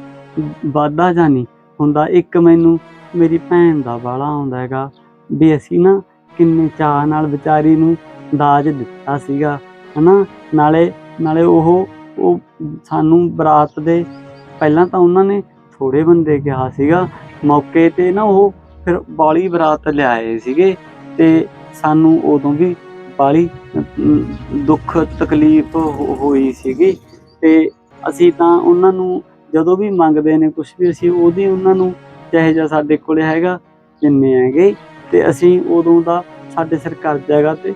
ਵਾਦਾ ਜਾਂ ਨਹੀਂ ਹੁੰਦਾ। ਇੱਕ ਮੈਨੂੰ ਮੇਰੀ ਭੈਣ ਦਾ ਬਾਲਾ ਆਉਂਦਾ ਹੈਗਾ ਵੀ ਅਸੀਂ ਨਾ ਕਿੰਨੇ ਚਾਹ ਨਾਲ ਵਿਚਾਰੀ ਨੂੰ ਦਾਜ ਦਿੱਤਾ ਸੀਗਾ, ਹਨਾ? ਨਾਲੇ ਨਾਲੇ ਉਹ ਉਹ ਸਾਨੂੰ ਬਰਾਤ ਦੇ ਪਹਿਲਾਂ ਤਾਂ ਉਹਨਾਂ ਨੇ ਥੋੜੇ ਬੰਦੇ ਕਿਹਾ ਸੀਗਾ। ਮੌਕੇ ਤੇ ਨਾ ਉਹ ਫਿਰ ਬਾਲੀ ਬਰਾਤ ਲਿਆਏ ਸੀਗੇ। ਤੇ ਸਾਨੂੰ ਉਦੋਂ ਵੀ ਬਾਲੀ ਦੁੱਖ, ਤਕਲੀਫ ਹੋਈ ਸੀਗੀ। ਤੇ ਅਸੀਂ ਤਾਂ ਉਹਨਾਂ ਨੂੰ ਜਦੋਂ ਵੀ ਮੰਗਦੇ ਨੇ ਕੁਝ ਵੀ, ਅਸੀਂ ਉਹਦੀ ਉਹਨਾਂ ਨੂੰ ਚਾਹੇ ਜਾਂ ਸਾਡੇ ਕੋਲੇ ਹੈਗਾ ਜਿੰਨੇ ਹੈਗੇ। ਤੇ ਅਸੀਂ ਉਦੋਂ ਦਾ ਸਾਡੇ ਸਿਰ ਕਰਜ਼ਾ ਹੈਗਾ ਤੇ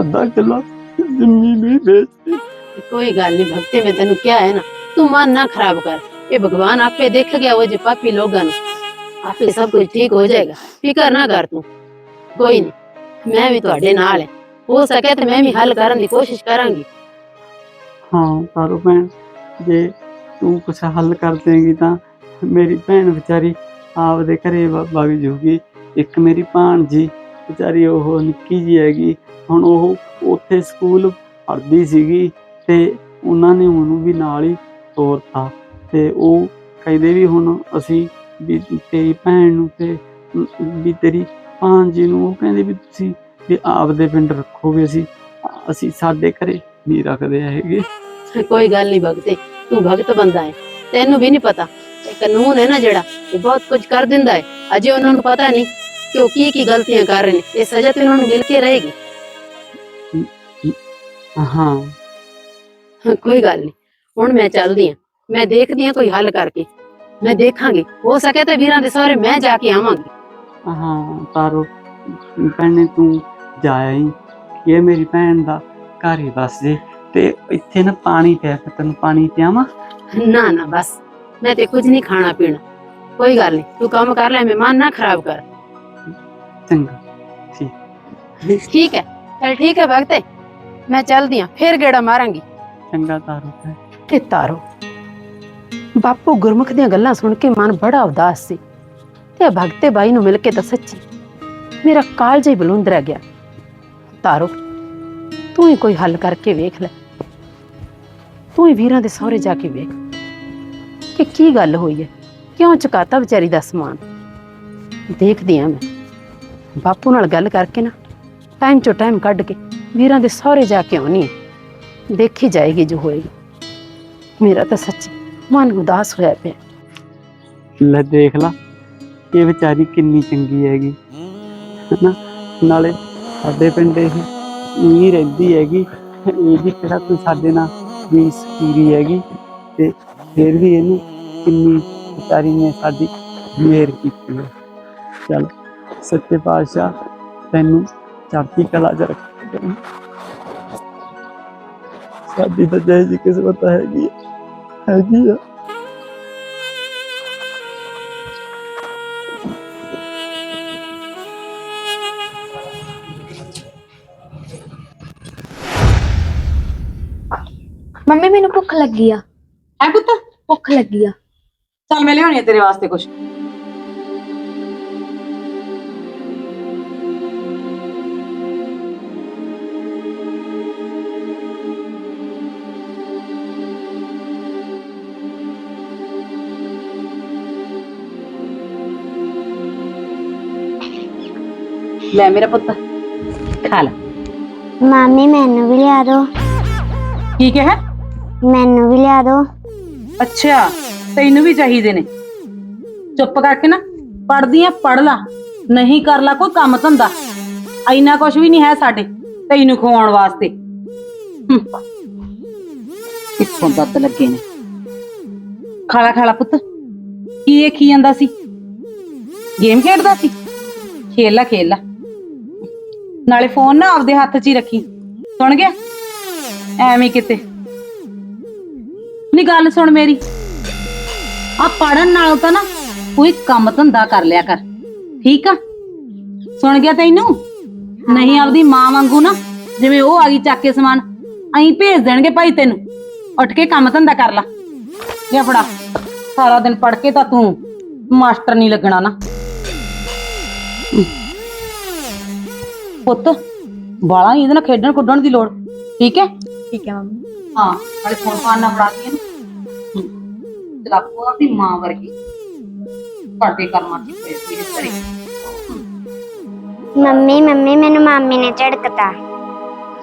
ਅੱਧਾ ਕਿਲੋ ਜ਼ਮੀਨ ਵੀ ਵੇਚਤੀ। ਕੋਈ ਗੱਲ ਨਹੀਂ ਭਗਤੇ, ਮੈਂ ਤੈਨੂੰ ਕਿਹਾ ਹੈ ਨਾ, ਤੂੰ ਮਨ ਨਾ ਖਰਾਬ ਕਰ। ਇਹ ਭਗਵਾਨ ਆਪੇ ਦੇਖ ਗਿਆ ਉਹ ਜੇ ਪਾਪੀ ਲੋਕਾਂ ਨੂੰ। ਆਪੇ ਸਭ ਕੁਝ ਠੀਕ ਹੋ ਜਾਏਗਾ। ਫਿਕਰ ਨਾ ਕਰ ਤੂੰ। ਕੋਈ ਨਹੀਂ ਮੈਂ ਵੀ ਤੁਹਾਡੇ ਨਾਲ ਹੈ ਹੋ ਸਕੇ ਤੇ ਮੈਂ ਵੀ ਹੱਲ ਕਰਨ ਦੀ ਕੋਸ਼ਿਸ਼ ਕਰਾਂਗੀ। ਹਾਂ ਤਾਰੂ ਭੈਣ, ਜੇ ਤੂੰ ਕੁਛ ਹੱਲ ਕਰ ਦੇਂਗੀ ਤਾਂ ਮੇਰੀ ਭੈਣ ਵਿਚਾਰੀ ਆਪਦੇ ਘਰੇ ਵਗ ਜੂਗੀ। ਇੱਕ ਮੇਰੀ ਭਾਣਜੀ ਵਿਚਾਰੀ, ਉਹ ਨਿੱਕੀ ਜੀ ਹੈਗੀ। ਹੁਣ ਉਹ ਉੱਥੇ ਸਕੂਲ ਪੜ੍ਹਦੀ ਸੀਗੀ ਤੇ ਉਹਨਾਂ ਨੇ ਉਹਨੂੰ ਵੀ ਨਾਲ ਹੀ ਤੋਰਤਾ। ਤੇ ਉਹ ਕਹਿੰਦੇ ਵੀ ਹੁਣ ਅਸੀਂ ਵੀ ਤੇਰੀ ਭੈਣ ਨੂੰ ਤੇ, ਵੀ ਤੇਰੀ ਭਾਣਜੀ ਨੂੰ ਉਹ ਕਹਿੰਦੇ ਵੀ ਤੁਸੀਂ ਵੀ ਆਪਦੇ ਪਿੰਡ ਰੱਖੋਗੇ ਅਸੀਂ ਅਸੀਂ ਸਾਡੇ ਘਰੇ ਨਹੀਂ ਰੱਖਦੇ ਹੈਗੇ। ਕੋਈ ਗੱਲ ਨਹੀਂ ਭਗਤੇ ਤੂੰ ਭਗਤ ਬੰਦਾ ਹੈ ਤੈਨੂੰ ਵੀ ਨਹੀਂ ਪਤਾ। ਇਹ ਕਾਨੂੰਨ ਹੈ ਨਾ ਜਿਹੜਾ ਇਹ ਬਹੁਤ ਕੁਝ ਕਰ ਦਿੰਦਾ ਹੈ। ਅਜੇ ਉਹਨਾਂ ਨੂੰ ਪਤਾ ਨਹੀਂ ਕਿ ਉਹ ਕੀ ਕੀ ਗਲਤੀਆਂ ਕਰ ਰਹੇ ਨੇ ਇਹ ਸਜ਼ਾ ਤੇ ਉਹਨਾਂ ਨੂੰ ਮਿਲ ਕੇ ਰਹੇਗੀ। ਹਾਂ। ਕੋਈ ਗੱਲ ਨਹੀਂ ਹੁਣ ਮੈਂ ਚੱਲਦੀ ਆ ਮੈਂ ਦੇਖਦੀ ਆ ਕੋਈ ਹੱਲ ਕਰਕੇ। ਮੈਂ ਦੇਖਾਂਗੀ ਹੋ ਸਕੇ ਤੇ ਵੀਰਾਂ ਦੇ ਸਹੁਰੇ ਮੈਂ ਜਾ ਕੇ ਆਵਾਂਗੀ। ਹਾਂ ਤਾਰੋ ਭੈਣੇ ਤੂੰ ਜਾਇਆ ਹੀ ਇਹ ਮੇਰੀ ਭੈਣ ਦਾ ਘਰ ਹੀ ਬਸ ਜੇ। ਤੇ ਇੱਥੇ ਨਾ ਪਾਣੀ ਪਿਆ ਫਿਰ ਤੈਨੂੰ ਪਾਣੀ ਪਿਆਵਾਂ? ਨਾ ਨਾ ਬਸ। ਮੈਂ ਤੇ ਕੁਝ ਨਹੀਂ ਖਾਣਾ ਪੀਣਾ। ਕੋਈ ਗੱਲ ਨਹੀਂ ਤੂੰ ਕੰਮ ਕਰ ਲੈ ਮਹਿਮਾਨ ਨਾ ਖਰਾਬ ਕਰ। ਚੰਗਾ ਠੀਕ। ਹੈ ਚਲ ਠੀਕ ਹੈ ਭਗਤੇ ਮੈਂ ਚੱਲਦੀ ਆ ਫੇਰ ਗੇੜਾ ਮਾਰਾਂਗੀ। ਚੰਗਾ ਤਾਰੋ। ਤੇ ਤਾਰੋ ਬਾਪੂ ਗੁਰਮੁਖ ਦੀਆਂ ਗੱਲਾਂ ਸੁਣ ਕੇ ਮਨ ਬੜਾ ਉਦਾਸ ਸੀ। ਤੇ ਭਗਤੇ ਬਾਈ ਨੂੰ ਮਿਲ ਕੇ ਤਾਂ ਸੱਚੀ ਮੇਰਾ ਕਾਲਜ ਹੀ ਬਲੁੰਦਰਾ ਗਿਆ। ਤਾਰੋ, ਤੂੰ ਹੀ ਕੋਈ ਹੱਲ ਕਰਕੇ ਵੇਖ ਲੈ। ਤੂੰ ਹੀ ਵੀਰਾਂ ਦੇ ਸਹੁਰੇ ਜਾ ਕੇ ਵੇਖ ਕਿ ਕੀ ਗੱਲ ਹੋਈ ਹੈ, ਕਿਉਂ ਚੁਕਾਤਾ ਵਿਚਾਰੀ ਦਾ ਸਮਾਨ। ਦੇਖਦੀ ਆ ਮੈਂ। ਬਾਪੂ ਨਾਲ ਗੱਲ ਕਰਕੇ ਨਾ ਟਾਈਮ ਚੋ ਟਾਈਮ ਕੱਢ ਕੇ ਵੀਰਾਂ ਦੇ ਸਹੁਰੇ ਜਾ ਕੇ ਆਉਣੀ ਹੈ। ਦੇਖੀ ਜਾਏਗੀ ਜੋ ਹੋਏਗੀ। ਮੇਰਾ ਤਾਂ ਸੱਚੀ ਮਨ ਉਦਾਸ ਹੋਇਆ ਪਿਆ। ਲੈ ਦੇਖ ਲਾ। ਇਹ ਵਿਚਾਰੀ ਕਿੰਨੀ ਚੰਗੀ ਹੈਗੀ। ਹਨਾ? ਨਾਲੇ ਸਾਡੇ ਪਿੰਡ ਇਹ ਨਹੀਂ ਰਹਿੰਦੀ ਹੈਗੀ। ਇਹ ਵੀ ਕਿਹੜਾ ਕੋਈ ਸਾਡੇ ਨਾਲ ਵੀ ਸਕੀਰੀ ਹੈਗੀ ਤੇ ਫਿਰ ਵੀ ਇਹਨੂੰ ਕਿੰਨੀ ਵਿਚਾਰੀ ਨੇ ਸਾਡੀ ਮਿਹਰ ਕੀਤੀ ਹੈ। ਚਲ, ਸੱਚੇ ਪਾਤਸ਼ਾਹ, ਤੈਨੂੰ ਚੜ੍ਹਦੀ ਕਲਾ ਚ ਰੱਖੇ ਸਾਡੀ ਤਾਂ ਜੈ ਜੀ ਕਿਸਮਤ ਹੈਗੀ ਹੈਗੀ ਆ। ਮੈਨੂੰ ਭੁੱਖ ਲੱਗੀ ਆ। ਐ ਪੁੱਤ? ਭੁੱਖ ਲੱਗੀ ਆ। ਚੱਲ ਮੈਂ ਲਿਆਉਣੀ ਆ ਤੇਰੇ ਵਾਸਤੇ ਕੁਝ ਲੈ ਮੇਰਾ ਪੁੱਤ ਖਾ ਲੈ। ਮਾਮੀ ਮੈਨੂੰ ਵੀ ਲਿਆ ਦਿਓ ਕੀ ਕਿਹਾ? ਮੈਨੂੰ ਵੀ ਲਿਆ ਦਿਓ ਅੱਛਾ ਤੈਨੂੰ ਵੀ ਚਾਹੀਦੇ ਨੇ ਚੁੱਪ ਕਰਕੇ ਨਾ ਪੜਦੀ ਆ ਪੜ ਲਾ ਨਹੀਂ ਕਰ ਲਾ ਕੋਈ ਕੰਮ ਧੰਦਾ ਐਨਾ ਕੁਝ ਵੀ ਨਹੀਂ ਹੈ ਸਾਡੇ ਤੈਨੂੰ ਖਵਾਉਣ ਵਾਸਤੇ ਹੂੰ। ਕਿੱਥੋਂ ਦੱਤ ਲੱਗੇ ਨੇ ਖਾਲਾ ਖਾਲਾ ਪੁੱਤ ਕੀ ਇਹ ਕੀ ਜਾਂਦਾ ਸੀ ਗੇਮ ਖੇਡਦਾ ਸੀ ਖੇਲ ਲਾ ਖੇਲ ਲਾ ਨਾਲੇ ਫੋਨ ਨਾ ਆਪਦੇ ਹੱਥ 'ਚ ਹੀ ਰੱਖੀ ਸੁਣ ਗਿਆ ਐਵੇਂ ਕਿਤੇ ਨੀ ਗੱਲ ਸੁਣ ਮੇਰੀ। ਆ ਪੜਨ ਨਾਲੋਂ ਤਾਂ ਨਾ ਕੋਈ ਕੰਮ ਧੰਦਾ ਕਰ ਲਿਆ ਕਰ। ਠੀਕ ਆ? ਸੁਣ ਗਿਆ ਤੈਨੂੰ? ਨਹੀਂ ਆਪਦੀ ਮਾਂ ਵਾਂਗੂ ਨਾ ਜਿਵੇਂ ਉਹ ਆ ਗਈ ਚੱਕ ਕੇ ਸਮਾਨ ਐਂ ਭੇਜ ਦੇਣਗੇ ਭਾਈ ਤੈਨੂੰ। ਉੱਠ ਕੇ ਕੰਮ ਧੰਦਾ ਕਰ ਲਾ। ਲਿਆ ਫੜਾ। ਸਾਰਾ ਦਿਨ ਪੜ ਕੇ ਤਾਂ ਤੂੰ ਮਾਸਟਰ ਨਹੀਂ ਲੱਗਣਾ ਨਾ। ਪੁੱਤ ਬਾਲਾ ਇਹਦੇ ਨਾਲ ਖੇਡਣ ਕੁੱਡਣ ਦੀ ਲੋੜ। ਠੀਕ ਹੈ? ਠੀਕ ਹੈ ਮੰਮੀ ਹਾਂ ਨਾਲੇ ਫੋਨ ਫਾਨ ਨਾ ਫੜਾਤੀ ਹੈ ਚਲਾਕੂ ਆਪਣੀ ਮਾਂ ਵਰਗੀ ਤੁਹਾਡੇ ਕਰਮਾਂ ਚ ਪਏ ਸੀ ਇਸ ਤਰ੍ਹਾਂ ਮੰਮੀ ਮੰਮੀ ਮੈਨੂੰ ਮਾਮੀ ਨੇ ਝੜਕਤਾ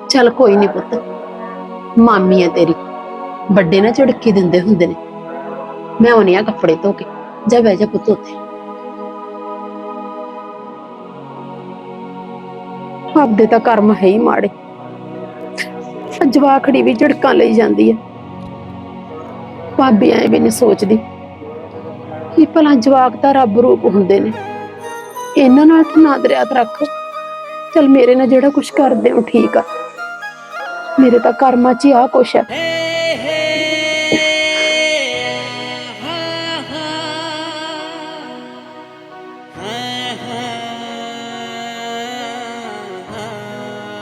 ਚਲ ਕੋਈ ਨਹੀਂ ਪੁੱਤ ਮਾਮੀ ਹੈ ਤੇਰੀ ਵੱਡੇ ਨਾ ਝੜਕੀ ਦਿੰਦੇ ਹੁੰਦੇ ਨੇ ਮੈਂ ਆਉਣੀ ਆ ਕੱਪੜੇ ਧੋ ਕੇ ਜਾ ਬਹਿ ਜਾ ਪੁੱਤ ਉੱਥੇ ਆਪਦੇ ਤਾਂ ਕਰਮ ਹੈ ਹੀ ਮਾੜੇ ਆਹ ਜਵਾਖੜੀ ਵੀ ਝੜਕਾਂ ਲਈ ਜਾਂਦੀ ਹੈ ਭਾਬੀ ਐ ਨਹੀਂ ਸੋਚਦੀ ਕਿ ਭਲਾ ਜਵਾਕ ਤਾਂ ਰੱਬ ਰੂਪ ਹੁੰਦੇ ਨੇ। ਇਹਨਾਂ ਨਾਲ ਤਾਂ ਨਾ ਰੱਖ। ਚਲ ਮੇਰੇ ਨਾਲ ਜਿਹੜਾ ਕੁਝ ਕਰਦੇ ਹੋ ਠੀਕ ਆ। ਮੇਰੇ ਤਾਂ ਕਰਮਾਂ 'ਚ ਹੀ ਆ ਕੁਛ ਹੈ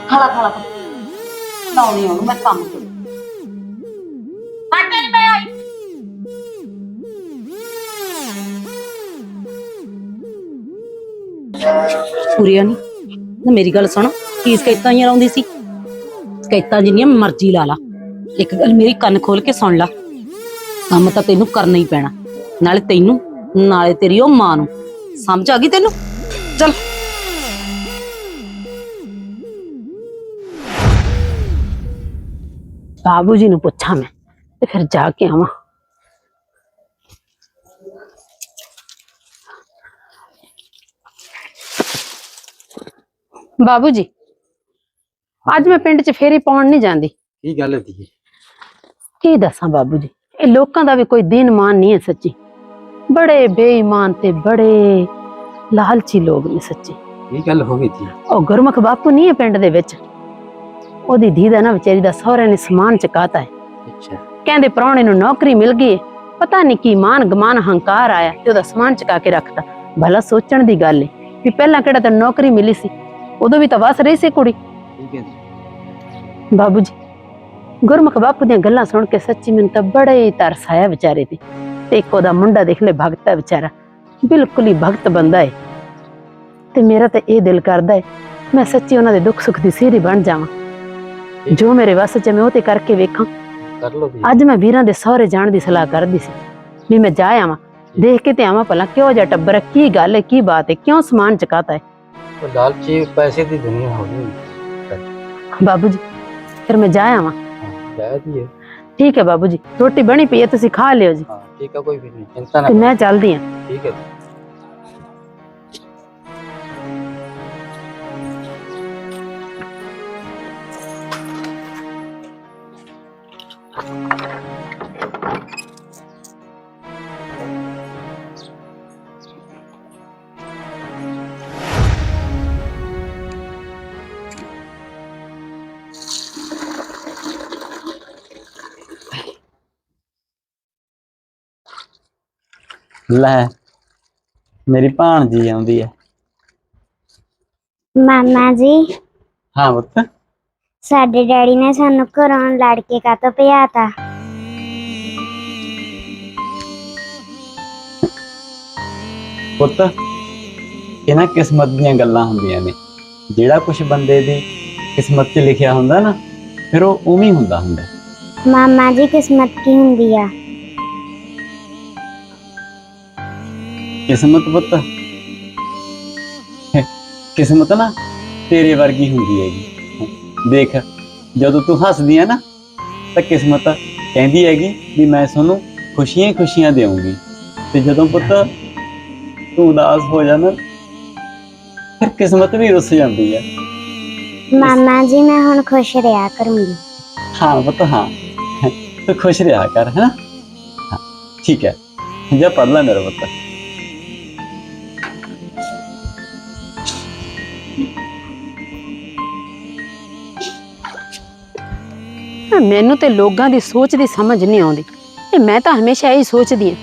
ਖਾਲਾ ਖਾਲਾ। ਲਾਉਣੀ ਉਹਨੂੰ ਮੈਂ ਕੰਮ ਤੇ ਆਟੇ ਨਹੀਂ ਮੈਂ ਆਈ ਪੂਰੀਆ ਨਹੀਂ ਨਾ ਮੇਰੀ ਗੱਲ ਸੁਣ ਕੀ ਸਕੈਤਾਂ ਹੀ ਲਾਉਂਦੀ ਸੀ ਸਕੈਤਾਂ ਜਿੰਨੀਆਂ ਮਰਜ਼ੀ ਲਾ ਲਾ ਇੱਕ ਗੱਲ ਮੇਰੀ ਕੰਨ ਖੋਲ ਕੇ ਸੁਣ ਲਾ ਕੰਮ ਤਾਂ ਤੈਨੂੰ ਕਰਨਾ ਹੀ ਪੈਣਾ ਨਾਲੇ ਤੈਨੂੰ ਨਾਲੇ ਤੇਰੀ ਉਹ ਮਾਂ ਨੂੰ ਸਮਝ ਆ ਗਈ ਤੈਨੂੰ ਚੱਲ ਬਾਬੂ ਜੀ ਨੂੰ ਪੁੱਛਾਂ ਮੈਂ ਤੇ ਫਿਰ ਜਾ ਕੇ ਆਵਾਂ। ਬਾਬੂ ਜੀ ਅੱਜ ਮੈਂ ਪਿੰਡ 'ਚ ਫੇਰੀ ਪਾਉਣ ਨਹੀਂ ਜਾਂਦੀ। ਕੀ ਗੱਲ ਦੀ ਕੀ ਦੱਸਾਂ ਬਾਬੂ ਜੀ ਇਹ ਲੋਕਾਂ ਦਾ ਵੀ ਕੋਈ ਦਿਨ ਮਾਨ ਨਹੀਂ ਹੈ ਸੱਚੀ। ਬੜੇ ਬੇਈਮਾਨ ਤੇ ਬੜੇ ਲਾਲਚੀ ਲੋਕ ਨੇ ਸੱਚੀ। ਕੀ ਗੱਲ ਹੋ ਗਈ ਜੀ ਉਹ ਗੁਰਮੁਖ ਬਾਪੂ ਨਹੀਂ ਹੈ ਪਿੰਡ ਦੇ ਵਿੱਚ। ਉਹਦੀ ਧੀ ਦਾ ਨਾ ਵਿਚਾਰੀ ਦਾ ਸਹੁਰੇ ਨੇ ਸਮਾਨ ਚਕਾਤਾ ਹੈ। ਅੱਛਾ। ਕਹਿੰਦੇ ਪ੍ਰਾਹੁਣੇ ਨੂੰ ਨੌਕਰੀ ਮਿਲ ਗਈ ਹੈ। ਪਤਾ ਨਹੀਂ ਕੀ ਮਾਨ ਗਮਾਨ ਹੰਕਾਰ ਆਇਆ ਤੇ ਉਹਦਾ ਸਮਾਨ ਚਕਾ ਕੇ ਰੱਖਤਾ। ਭਲਾ ਸੋਚਣ ਦੀ ਗੱਲ ਹੈ ਵੀ ਪਹਿਲਾਂ ਕਿਹੜਾ ਤੈਨੂੰ ਨੌਕਰੀ ਮਿਲੀ ਸੀ? ਉਦੋਂ ਵੀ ਤਾਂ ਵਸ ਰਹੀ ਸੀ ਕੁੜੀ। ਠੀਕ ਹੈ ਜੀ। ਬਾਬੂ ਜੀ ਗੁਰਮੁਖ ਬਾਪੂ ਦੀਆਂ ਗੱਲਾਂ ਸੁਣ ਕੇ ਸੱਚੀ ਮੈਨੂੰ ਤਾਂ ਬੜਾ ਹੀ ਤਰਸ ਆਇਆ ਵਿਚਾਰੇ ਤੇ। ਤੇ ਇੱਕ ਉਹਦਾ ਮੁੰਡਾ ਦੇਖ ਲੈ ਭਗਤ ਹੈ ਵਿਚਾਰਾ। ਬਿਲਕੁਲ ਹੀ ਭਗਤ ਬੰਦਾ ਹੈ ਤੇ ਮੇਰਾ ਤਾਂ ਇਹ ਦਿਲ ਕਰਦਾ ਹੈ ਮੈਂ ਸੱਚੀ ਉਹਨਾਂ ਦੇ ਦੁੱਖ ਸੁੱਖ ਦੀ ਸੇਰੀ ਬਣ ਜਾਵਾਂ। ਜੋ ਮੇਰੇ ਵੱਸ ਚ ਮੈਂ ਉਹ ਤੇ ਕਰਕੇ ਵੇਖਾਂ। ਕਰ ਲਓ ਜੀ ਅੱਜ ਮੈਂ ਵੀਰਾਂ ਦੇ ਸਹੁਰੇ ਜਾਣ ਦੀ ਸਲਾਹ ਕਰਦੀ ਸੀ ਵੀ ਮੈਂ ਜਾ ਆਵਾਂ। ਦੇਖ ਕੇ ਤੇ ਆਵਾਂ ਭਲਾ ਕਿਉਂ ਜਿਹਾ ਟੱਬਰ ਹੈ ਕੀ ਗੱਲ ਹੈ ਕੀ ਬਾਤ ਹੈ ਕਿਉਂ ਸਮਾਨ ਚਕਾਤਾ ਹੈ। ਉਹ ਲਾਲਚੀ ਪੈਸੇ ਦੀ ਦੁਨੀਆ ਹੋ ਗਈ ਬਾਬੂ ਜੀ ਫਿਰ ਮੈਂ ਜਾ ਆਵਾਂ। ਲੈ ਦੀ ਠੀਕ ਹੈ ਬਾਬੂ ਜੀ ਰੋਟੀ ਬਣੀ ਪਈ ਹੈ ਤੁਸੀਂ ਖਾ ਲਿਓ ਜੀ। ਹਾਂ ਠੀਕ ਹੈ ਕੋਈ ਵੀ ਨਹੀਂ ਚਿੰਤਾ ਨਾ ਤੇ ਮੈਂ ਚੱਲਦੀ ਹਾਂ। ਠੀਕ ਹੈ। ਲੈ ਮੇਰੀ ਭਾਣਜੀ ਆਉਂਦੀ ਹੈ ਮਾਮਾ ਜੀ ਹਾਂ ਪੁੱਤ। ਸਾਡੇ ਡੈਡੀ ਨੇ ਸਾਨੂੰ ਘਰੋਂ ਲੜ ਕੇ ਕਾਤੋਂ ਭਜਾਤਾ? ਪੁੱਤ ਇਹ ਨਾ ਕਿਸਮਤ ਦੀਆਂ ਗੱਲਾਂ ਹੁੰਦੀਆਂ ਨੇ। ਜਿਹੜਾ ਕੁਝ ਬੰਦੇ ਦੀ ਕਿਸਮਤ 'ਚ ਲਿਖਿਆ ਹੁੰਦਾ ਨਾ ਫਿਰ ਉਹ ਉਵੇਂ ਹੀ ਹੁੰਦਾ ਹੁੰਦਾ। ਮਾਮਾ ਜੀ ਕਿਸਮਤ ਕੀ ਹੁੰਦੀ ਆ? ਕਿਸਮਤ ਪੁੱਤ? ਕਿਸਮਤ ਨਾ ਤੇਰੇ ਵਰਗੀ ਹੁੰਦੀ ਹੈਗੀ। ਦੇਖ ਜਦੋਂ ਤੂੰ ਹੱਸਦੀ ਆ ਨਾ ਤਾਂ ਕਿਸਮਤ ਕਹਿੰਦੀ ਹੈਗੀ ਵੀ ਮੈਂ ਤੁਹਾਨੂੰ ਖੁਸ਼ੀਆਂ ਹੀ ਖੁਸ਼ੀਆਂ ਦੇਵਾਂਗੀ ਤੇ ਜਦੋਂ ਪੁੱਤ ਤੂੰ ਉਦਾਸ ਹੋ ਜਾਣਾ ਫਿਰ ਕਿਸਮਤ ਵੀ ਰੁੱਸ ਜਾਂਦੀ ਹੈ ਮਾਮਾ ਜੀ ਮੈਂ ਹੁਣ ਖੁਸ਼ ਰਿਹਾ ਕਰੂੰਗੀ। ਹਾਂ ਪੁੱਤ ਹਾਂ। ਤੂੰ ਖੁਸ਼ ਰਿਹਾ ਕਰ ਹੈ ਨਾ ਹਾਂ ਠੀਕ ਹੈ। ਜਾ ਪੜ ਲੈ ਮੇਰਾ ਪੁੱਤ। ਮੈਨੂੰ ਤੇ ਲੋਕਾਂ ਦੀ ਸੋਚ ਦੀ ਸਮਝ ਨਹੀਂ ਆਉਂਦੀ। ਇਹ ਮੈਂ ਤਾਂ ਹਮੇਸ਼ਾ ਇਹੀ ਸੋਚਦੀ ਹਾਂ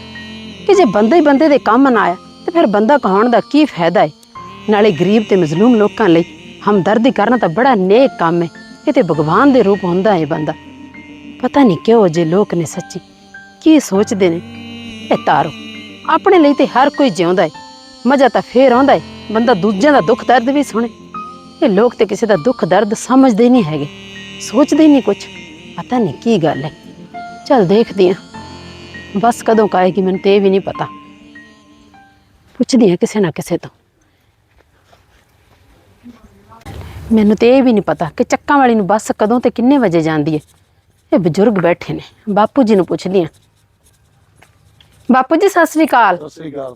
ਕਿ ਜੇ ਬੰਦਾ ਹੀ ਬੰਦੇ ਦੇ ਕੰਮ ਨਾ ਆਇਆ, ਤੇ ਫਿਰ ਬੰਦਾ ਕਹਾਉਣ ਦਾ ਕੀ ਫਾਇਦਾ ਹੈ? ਨਾਲੇ ਗਰੀਬ ਤੇ ਮਜ਼ਲੂਮ ਲੋਕਾਂ ਲਈ ਹਮਦਰਦੀ ਕਰਨਾ ਤਾਂ ਬੜਾ ਨੇਕ ਕੰਮ ਹੈ। ਇਹ ਤੇ ਭਗਵਾਨ ਦੇ ਰੂਪ ਹੁੰਦਾ ਹੈ ਬੰਦਾ। ਪਤਾ ਨਹੀਂ ਕਿਉਂ ਜੇ ਲੋਕ ਨੇ ਸੱਚੀ ਕੀ ਸੋਚਦੇ ਨੇ? ਇਹ ਤਾਰੋ, ਆਪਣੇ ਲਈ ਤੇ ਹਰ ਕੋਈ ਜਿਉਂਦਾ ਹੈ। ਮਜ਼ਾ ਤਾਂ ਫੇਰ ਆਉਂਦਾ ਹੈ, ਬੰਦਾ ਦੂਜਿਆਂ ਦਾ ਦੁੱਖ ਦਰਦ ਵੀ ਸੁਣੇ। ਇਹ ਲੋਕ ਤੇ ਕਿਸੇ ਦਾ ਦੁੱਖ ਦਰਦ ਸਮਝਦੇ ਹੀ ਨਹੀਂ ਹੈਗੇ, ਸੋਚਦੇ ਹੀ ਨਹੀਂ ਕੁਝ ਪਤਾ ਨਹੀਂ ਕੀ ਗੱਲ ਹੈ ਚਲ ਦੇਖਦੀ ਆ। ਬਸ ਕਦੋਂ ਕੁ ਆਏਗੀ ਮੈਨੂੰ ਤੇ ਵੀ ਨਹੀਂ ਪਤਾ। ਪੁੱਛਦੀ ਆ ਕਿਸੇ ਨਾ ਕਿਸੇ ਤੋਂ। ਮੈਨੂੰ ਤੇ ਇਹ ਵੀ ਨਹੀਂ ਪਤਾ ਕਿ ਚੱਕਾਂ ਵਾਲੀ ਨੂੰ ਬੱਸ ਕਦੋਂ ਤੇ ਕਿੰਨੇ ਵਜੇ ਜਾਂਦੀ ਹੈ ਇਹ ਬਜ਼ੁਰਗ ਬੈਠੇ ਨੇ। ਬਾਪੂ ਜੀ ਨੂੰ ਪੁੱਛਦੀ ਆ। ਬਾਪੂ ਜੀ ਸਤਿ ਸ੍ਰੀ ਅਕਾਲ। ਸਤਿ ਸ੍ਰੀ ਅਕਾਲ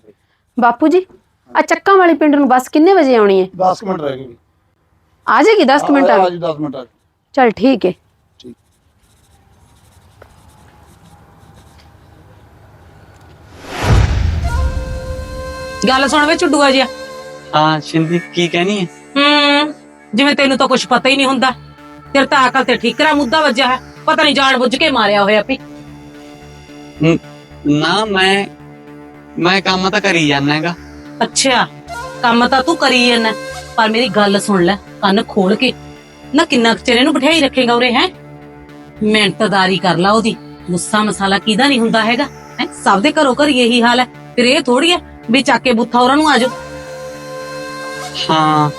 ਬਾਪੂ ਜੀ ਆ ਚੱਕਾਂ ਵਾਲੀ ਪਿੰਡ ਨੂੰ ਬੱਸ ਕਿੰਨੇ ਵਜੇ ਆਉਣੀ ਹੈ 10 ਮਿੰਟ ਰਹਿ ਗਏ ਆ ਜਾਏਗੀ 10 ਮਿੰਟਾਂ ਆ ਵਿੱਚ ਜੀ 10 ਮਿੰਟ ਆ ਚਲ ਠੀਕ ਹੈ ਗੱਲ ਸੁਣ ਵੇ ਚੁੱਡੂਆ ਜਿਹਾ। ਹਾਂ ਸ਼ਿੰਦੀ ਕੀ ਕਹਿਣੀ ਹੈ? ਹੂੰ ਜਿਵੇਂ ਤੈਨੂੰ ਤਾਂ ਕੁਝ ਪਤਾ ਹੀ ਨਹੀਂ ਹੁੰਦਾ। ਤੇਰੇ ਤਾਂ ਅਕਲ ਤੇ ਠੀਕਰਾ ਮੁੱਦਾ ਵੱਜਿਆ ਹੈ ਪਤਾ ਨਹੀਂ ਜਾਣ ਬੁੱਝ ਕੇ ਮਾਰਿਆ ਹੋਇਆ ਪਈ ਨਾ ਮੈਂ ਮੈਂ ਕੰਮ ਤਾਂ ਕਰੀ ਜਾਂਦਾ ਹੈਗਾ। ਅੱਛਾ ਕੰਮ ਤਾਂ ਤੂੰ ਕਰੀ ਜਾਂਦਾ ਪਰ ਮੇਰੀ ਗੱਲ ਸੁਣ ਲੈ ਕੰਨ ਖੋਲ ਕੇ। ਨਾ ਕਿੰਨਾ ਕੁ ਚਿਰ ਇਹਨੂੰ ਬਿਠਾਈ ਰੱਖੇਗਾ ਉਰੇ ਹੈ? ਮਿਹਨਤਦਾਰੀ ਕਰ ਲਾ ਉਹਦੀ। ਗੁੱਸਾ ਮਸਾਲਾ ਕਿਹਦਾ ਨਹੀਂ ਹੁੰਦਾ ਹੈਗਾ ਹੈ? ਸਭ ਦੇ ਘਰੋਂ ਘਰ ਇਹੀ ਹਾਲ ਹੈ। ਫਿਰ ਇਹ ਥੋੜੀ ਹੈ ਵੀ ਚੱਕ ਕੇ ਬੁੱਥਾ ਉਹਨਾਂ ਨੂੰ ਆਜੋ ਹਾਂ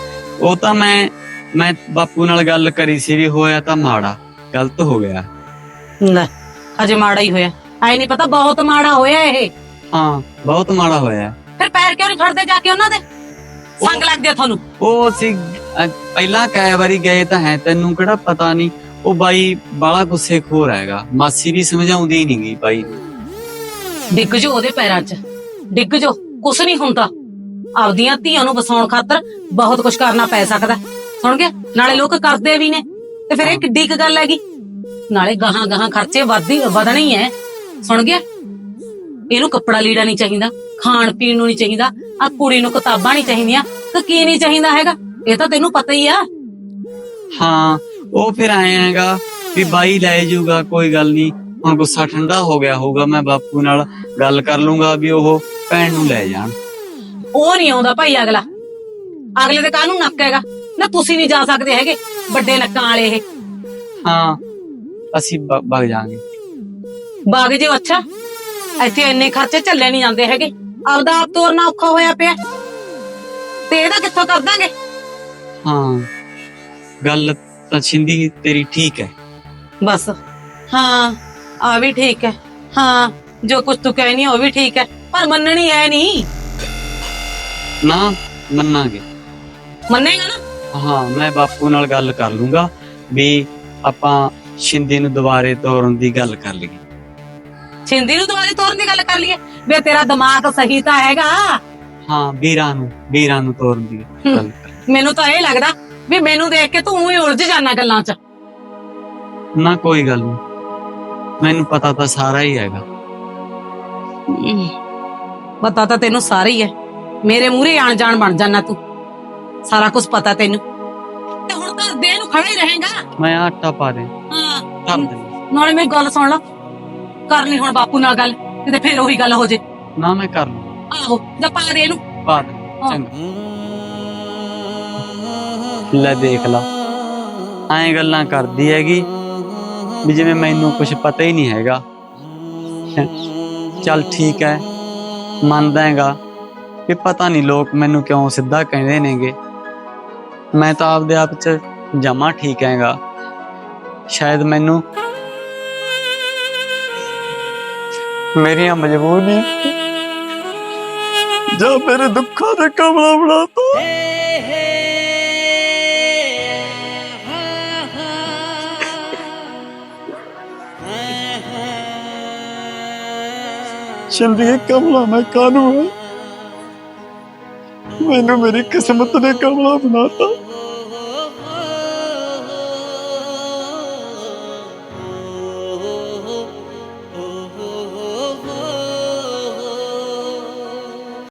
ਉਹ ਤਾਂ ਮੈਂ ਮੈਂ ਬਾਪੂ ਨਾਲ ਗੱਲ ਕਰੀ ਸੀ ਵੀ ਹੋਇਆ ਤਾਂ ਮਾੜਾ ਗਲਤ ਹੋ ਗਿਆ। ਲੈ ਹਜੇ ਮਾੜਾ ਹੀ ਹੋਇਆ। ਐ ਨਹੀਂ ਪਤਾ ਬਹੁਤ ਮਾੜਾ ਹੋਇਆ ਇਹ। ਹਾਂ ਬਹੁਤ ਮਾੜਾ ਹੋਇਆ। ਫਿਰ ਪੈਰ ਕਿਉਂ ਨਹੀਂ ਫੜਦੇ ਜਾ ਕੇ ਉਹਨਾਂ ਦੇ? ਸੰਗ ਲੱਗਦੇ ਆ ਤੁਹਾਨੂੰ। ਉਹ ਅਸੀਂ ਅ, ਪਹਿਲਾਂ ਕਈ ਵਾਰੀ ਗਏ ਤਾਂ ਹੈ ਤੈਨੂੰ ਕਿਹੜਾ ਪਤਾ ਨਹੀਂ ਉਹ ਬਾਈ ਬਾਲਾ ਗੁੱਸੇ ਖੋਰ ਹੈਗਾ। ਮਾਸੀ ਵੀ ਸਮਝਾਉਂਦੀ ਨਹੀਂ ਗਈ ਬਾਈ ਨੂੰ। ਡਿੱਗ ਜੋ ਉਹਦੇ ਪੈਰਾਂ 'ਚ। ਡਿੱਗ ਜੋ ਕੁਛ ਨਹੀਂ ਹੁੰਦਾ। ਆਪਦੀਆਂ ਧੀਆਂ ਨੂੰ ਵਸਾਉਣ ਖਾਤਰ ਬਹੁਤ ਕੁਝ ਕਰਨਾ ਪੈ ਸਕਦਾ। ਸੁਣ ਗਿਆ? ਨਾਲੇ ਲੋਕ ਕਰਦੇ ਵੀ ਨੇ। ਤੇ ਫਿਰ ਇਹ ਕਿੱਡੀ ਕੁ ਗੱਲ ਹੈਗੀ? ਨਾਲੇ ਗਾਹਾਂ ਗਾਹਾਂ ਖਰਚੇ ਵਧੀ ਵਧਣੇ ਹੀ ਐ। ਸੁਣ ਗਿਆ? ਇਹਨੂੰ ਕੱਪੜਾ ਲੀੜਾ ਨਹੀਂ ਚਾਹੀਦਾ, ਖਾਣ ਪੀਣ ਨੂੰ ਨਹੀਂ ਚਾਹੀਦਾ ਆ ਕੁੜੀ ਨੂੰ ਕਿਤਾਬਾਂ ਨਹੀਂ ਚਾਹੀਦੀਆਂ, ਤਾਂ ਕੀ ਨਹੀਂ ਚਾਹੀਦਾ ਹੈਗਾ? ਇਹ ਤਾਂ ਤੈਨੂੰ ਪਤਾ ਹੀ ਆ। ਹਾਂ, ਉਹ ਫਿਰ ਆਏ ਹੈਗਾ ਵੀ ਬਾਈ ਲੈ ਜਾਊਗਾ, ਕੋਈ ਗੱਲ ਨਹੀਂ। ਹੁਣ ਗੁੱਸਾ ਠੰਡਾ ਹੋ ਗਿਆ ਹੋਊਗਾ, ਮੈਂ ਬਾਪੂ ਨਾਲ ਗੱਲ ਕਰ ਲੂੰਗਾ ਵੀ ਉਹ ਭੈਣ ਨੂੰ ਲੈ ਜਾਣ। ਉਹ ਨਹੀਂ ਆਉਂਦਾ ਭਾਈ ਅਗਲਾ। ਅਗਲੇ ਦੇ ਕਾਹਨੂੰ ਨੱਕ ਹੈਗਾ? ਨਾ ਤੁਸੀਂ ਨਹੀਂ ਜਾ ਸਕਦੇ ਹੈਗੇ ਵੱਡੇ ਨੱਕਾਂ ਵਾਲੇ ਇਹ। ਹਾਂ ਅਸੀਂ ਵਗ ਜਾਾਂਗੇ ਬਾਗ ਜੇ ਅੱਛਾ। ਇੱਥੇ ਇੰਨੇ ਖਰਚੇ ਝੱਲੇ ਨਹੀਂ ਜਾਂਦੇ ਹੈਗੇ। ਆਪਦਾ ਆਪ ਤੋਰਨਾ ਔਖਾ ਹੋਇਆ ਪਿਆ। ਤੇ ਇਹਦਾ ਕਿੱਥੋਂ ਕਰ ਦਾਂਗੇ? ਹਾਂ ਗੱਲ ਤਾਂ ਛਿੰਦੀ ਤੇਰੀ ਠੀਕ ਹੈ। ਬਸ। ਹਾਂ ਆ ਵੀ ਠੀਕ ਹੈ। ਹਾਂ। ਜੋ ਕੁਝ ਤੂੰ ਕਹਿਨੀ ਉਹ ਵੀ ਠੀਕ ਹੈ ਪਰ ਮੰਨਣੀ ਐ ਨਹੀਂ ਨਾ ਮੰਨਾਂਗੇ। ਮੰਨੇਗਾ ਨਾ? ਹਾਂ ਮੈਂ ਬਾਪੂ ਨਾਲ ਗੱਲ ਕਰ ਲੂੰਗਾ ਵੀ ਆਪਾਂ ਸ਼ਿੰਦੀ ਨੂੰ ਦੁਬਾਰੇ ਤੋਰਨ ਦੀ ਗੱਲ ਕਰ ਲਈਏ। ਛਿੰਦੀ ਨੂੰ ਦੁਬਾਰੇ ਤੋਰਨ ਦੀ ਗੱਲ ਕਰ ਲਈਏ? ਵੇ ਤੇਰਾ ਦਿਮਾਗ ਸਹੀ ਤਾਂ ਹੈਗਾ। ਹਾਂ ਵੀਰਾਂ ਨੂੰ ਵੀਰਾਂ ਨੂੰ ਤੋਰਨ ਦੀ ਗੱਲ ਕਰ ਮੈਨੂੰ ਤਾਂ ਇਹ ਲੱਗਦਾ ਵੀ ਮੈਨੂੰ ਦੇਖ ਕੇ ਤੂੰ ਹੀ ਉਲਝ ਜਾਣਾ ਗੱਲਾਂ 'ਚ। ਨਾ ਕੋਈ ਗੱਲ ਨਹੀਂ ਮੈਨੂੰ ਪਤਾ ਤਾਂ ਸਾਰਾ ਹੀ ਹੈਗਾ। ਪਤਾ ਤਾਂ ਤੈਨੂੰ ਸਾਰਾ ਹੀ ਹੈ। ਮੇਰੇ ਮੂਹਰੇ ਆਣ ਜਾਣ ਬਣ ਜਾਣਾ ਤੂੰ। ਸਾਰਾ ਕੁਝ ਪਤਾ ਤੈਨੂੰ। ਤੇ ਹੁਣ ਤਾਂ ਦੇ ਨੂੰ ਖੜਾ ਹੀ ਰਹੇਗਾ? ਮੈਂ ਆਟਾ ਪਾ ਦੇ। ਹਾਂ ਕਰ ਦੇ ਨਾਲੇ ਮੇਰੀ ਗੱਲ ਸੁਣ ਲਾ। ਕਰ ਲਈ ਹੁਣ ਬਾਪੂ ਨਾਲ ਗੱਲ ਤੇ ਫੇਰ ਉਹੀ ਗੱਲ ਹੋ ਜੇ। ਨਾ ਮੈਂ ਕਰ ਲੂੰ। ਆਹੋ ਜਾਂ ਪਾ ਦੇ ਇਹਨੂੰ। ਪਾ ਦੇ ਚੰਗਾ। ਲੈ ਦੇਖ ਲਾ ਐਂ ਗੱਲਾਂ ਕਰਦੀ ਹੈਗੀ ਵੀ ਜਿਵੇਂ ਮੈਨੂੰ ਕੁਝ ਪਤਾ ਹੀ ਨਹੀਂ ਹੈਗਾ। ਚੱਲ ਠੀਕ ਹੈ। ਮੰਨਦਾ ਹੈਗਾ ਕਿ ਪਤਾ ਨਹੀਂ ਲੋਕ ਮੈਨੂੰ ਕਿਉਂ ਸਿੱਧਾ ਕਹਿੰਦੇ ਨੇਗੇ। ਮੈਂ ਤਾਂ ਆਪਦੇ ਆਪ ਚ ਜਮਾ ਠੀਕ ਹੈਗਾ। ਸ਼ਾਇਦ ਮੈਨੂੰ ਮੇਰੀਆਂ ਮਜਬੂਰੀ ਜਾਂ ਮੇਰੇ ਦੁੱਖਾਂ ਦੇ ਕਮਲਾ ਬਣਾਤਾ ਚੰਦੀਏ ਕਮਲਾ ਮੈਂ ਕਾਨੂੰ ਹਾਂ ਮੈਨੂੰ ਮੇਰੀ ਕਿਸਮਤ ਨੇ ਕਮਲਾ ਬਣਾਤਾ।